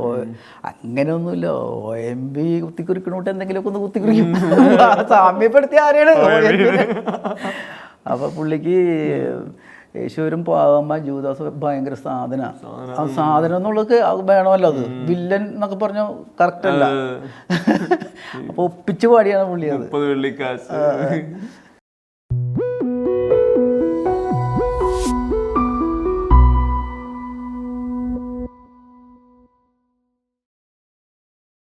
അങ്ങനെയൊന്നുമില്ല ഒ എം ബി കുത്തിക്കുറിക്കണോട്ട് എന്തെങ്കിലുമൊക്കെ ഒന്ന് കുത്തിക്കുറിക്കും. സാമ്യപ്പെടുത്തിയ ആരെയാണ് ഒ എം ബി അപ്പൊ പുള്ളിക്ക് യേശുവരും പാവമ്മ ജൂദാസ് ഭയങ്കര സാധന. ആ സാധനം എന്നുള്ളത് വേണമല്ലോ അത്. വില്ലൻ എന്നൊക്കെ പറഞ്ഞ കറക്റ്റ് അല്ല. അപ്പൊ ഒപ്പിച്ച് പാടിയാണ് പുള്ളി അത്.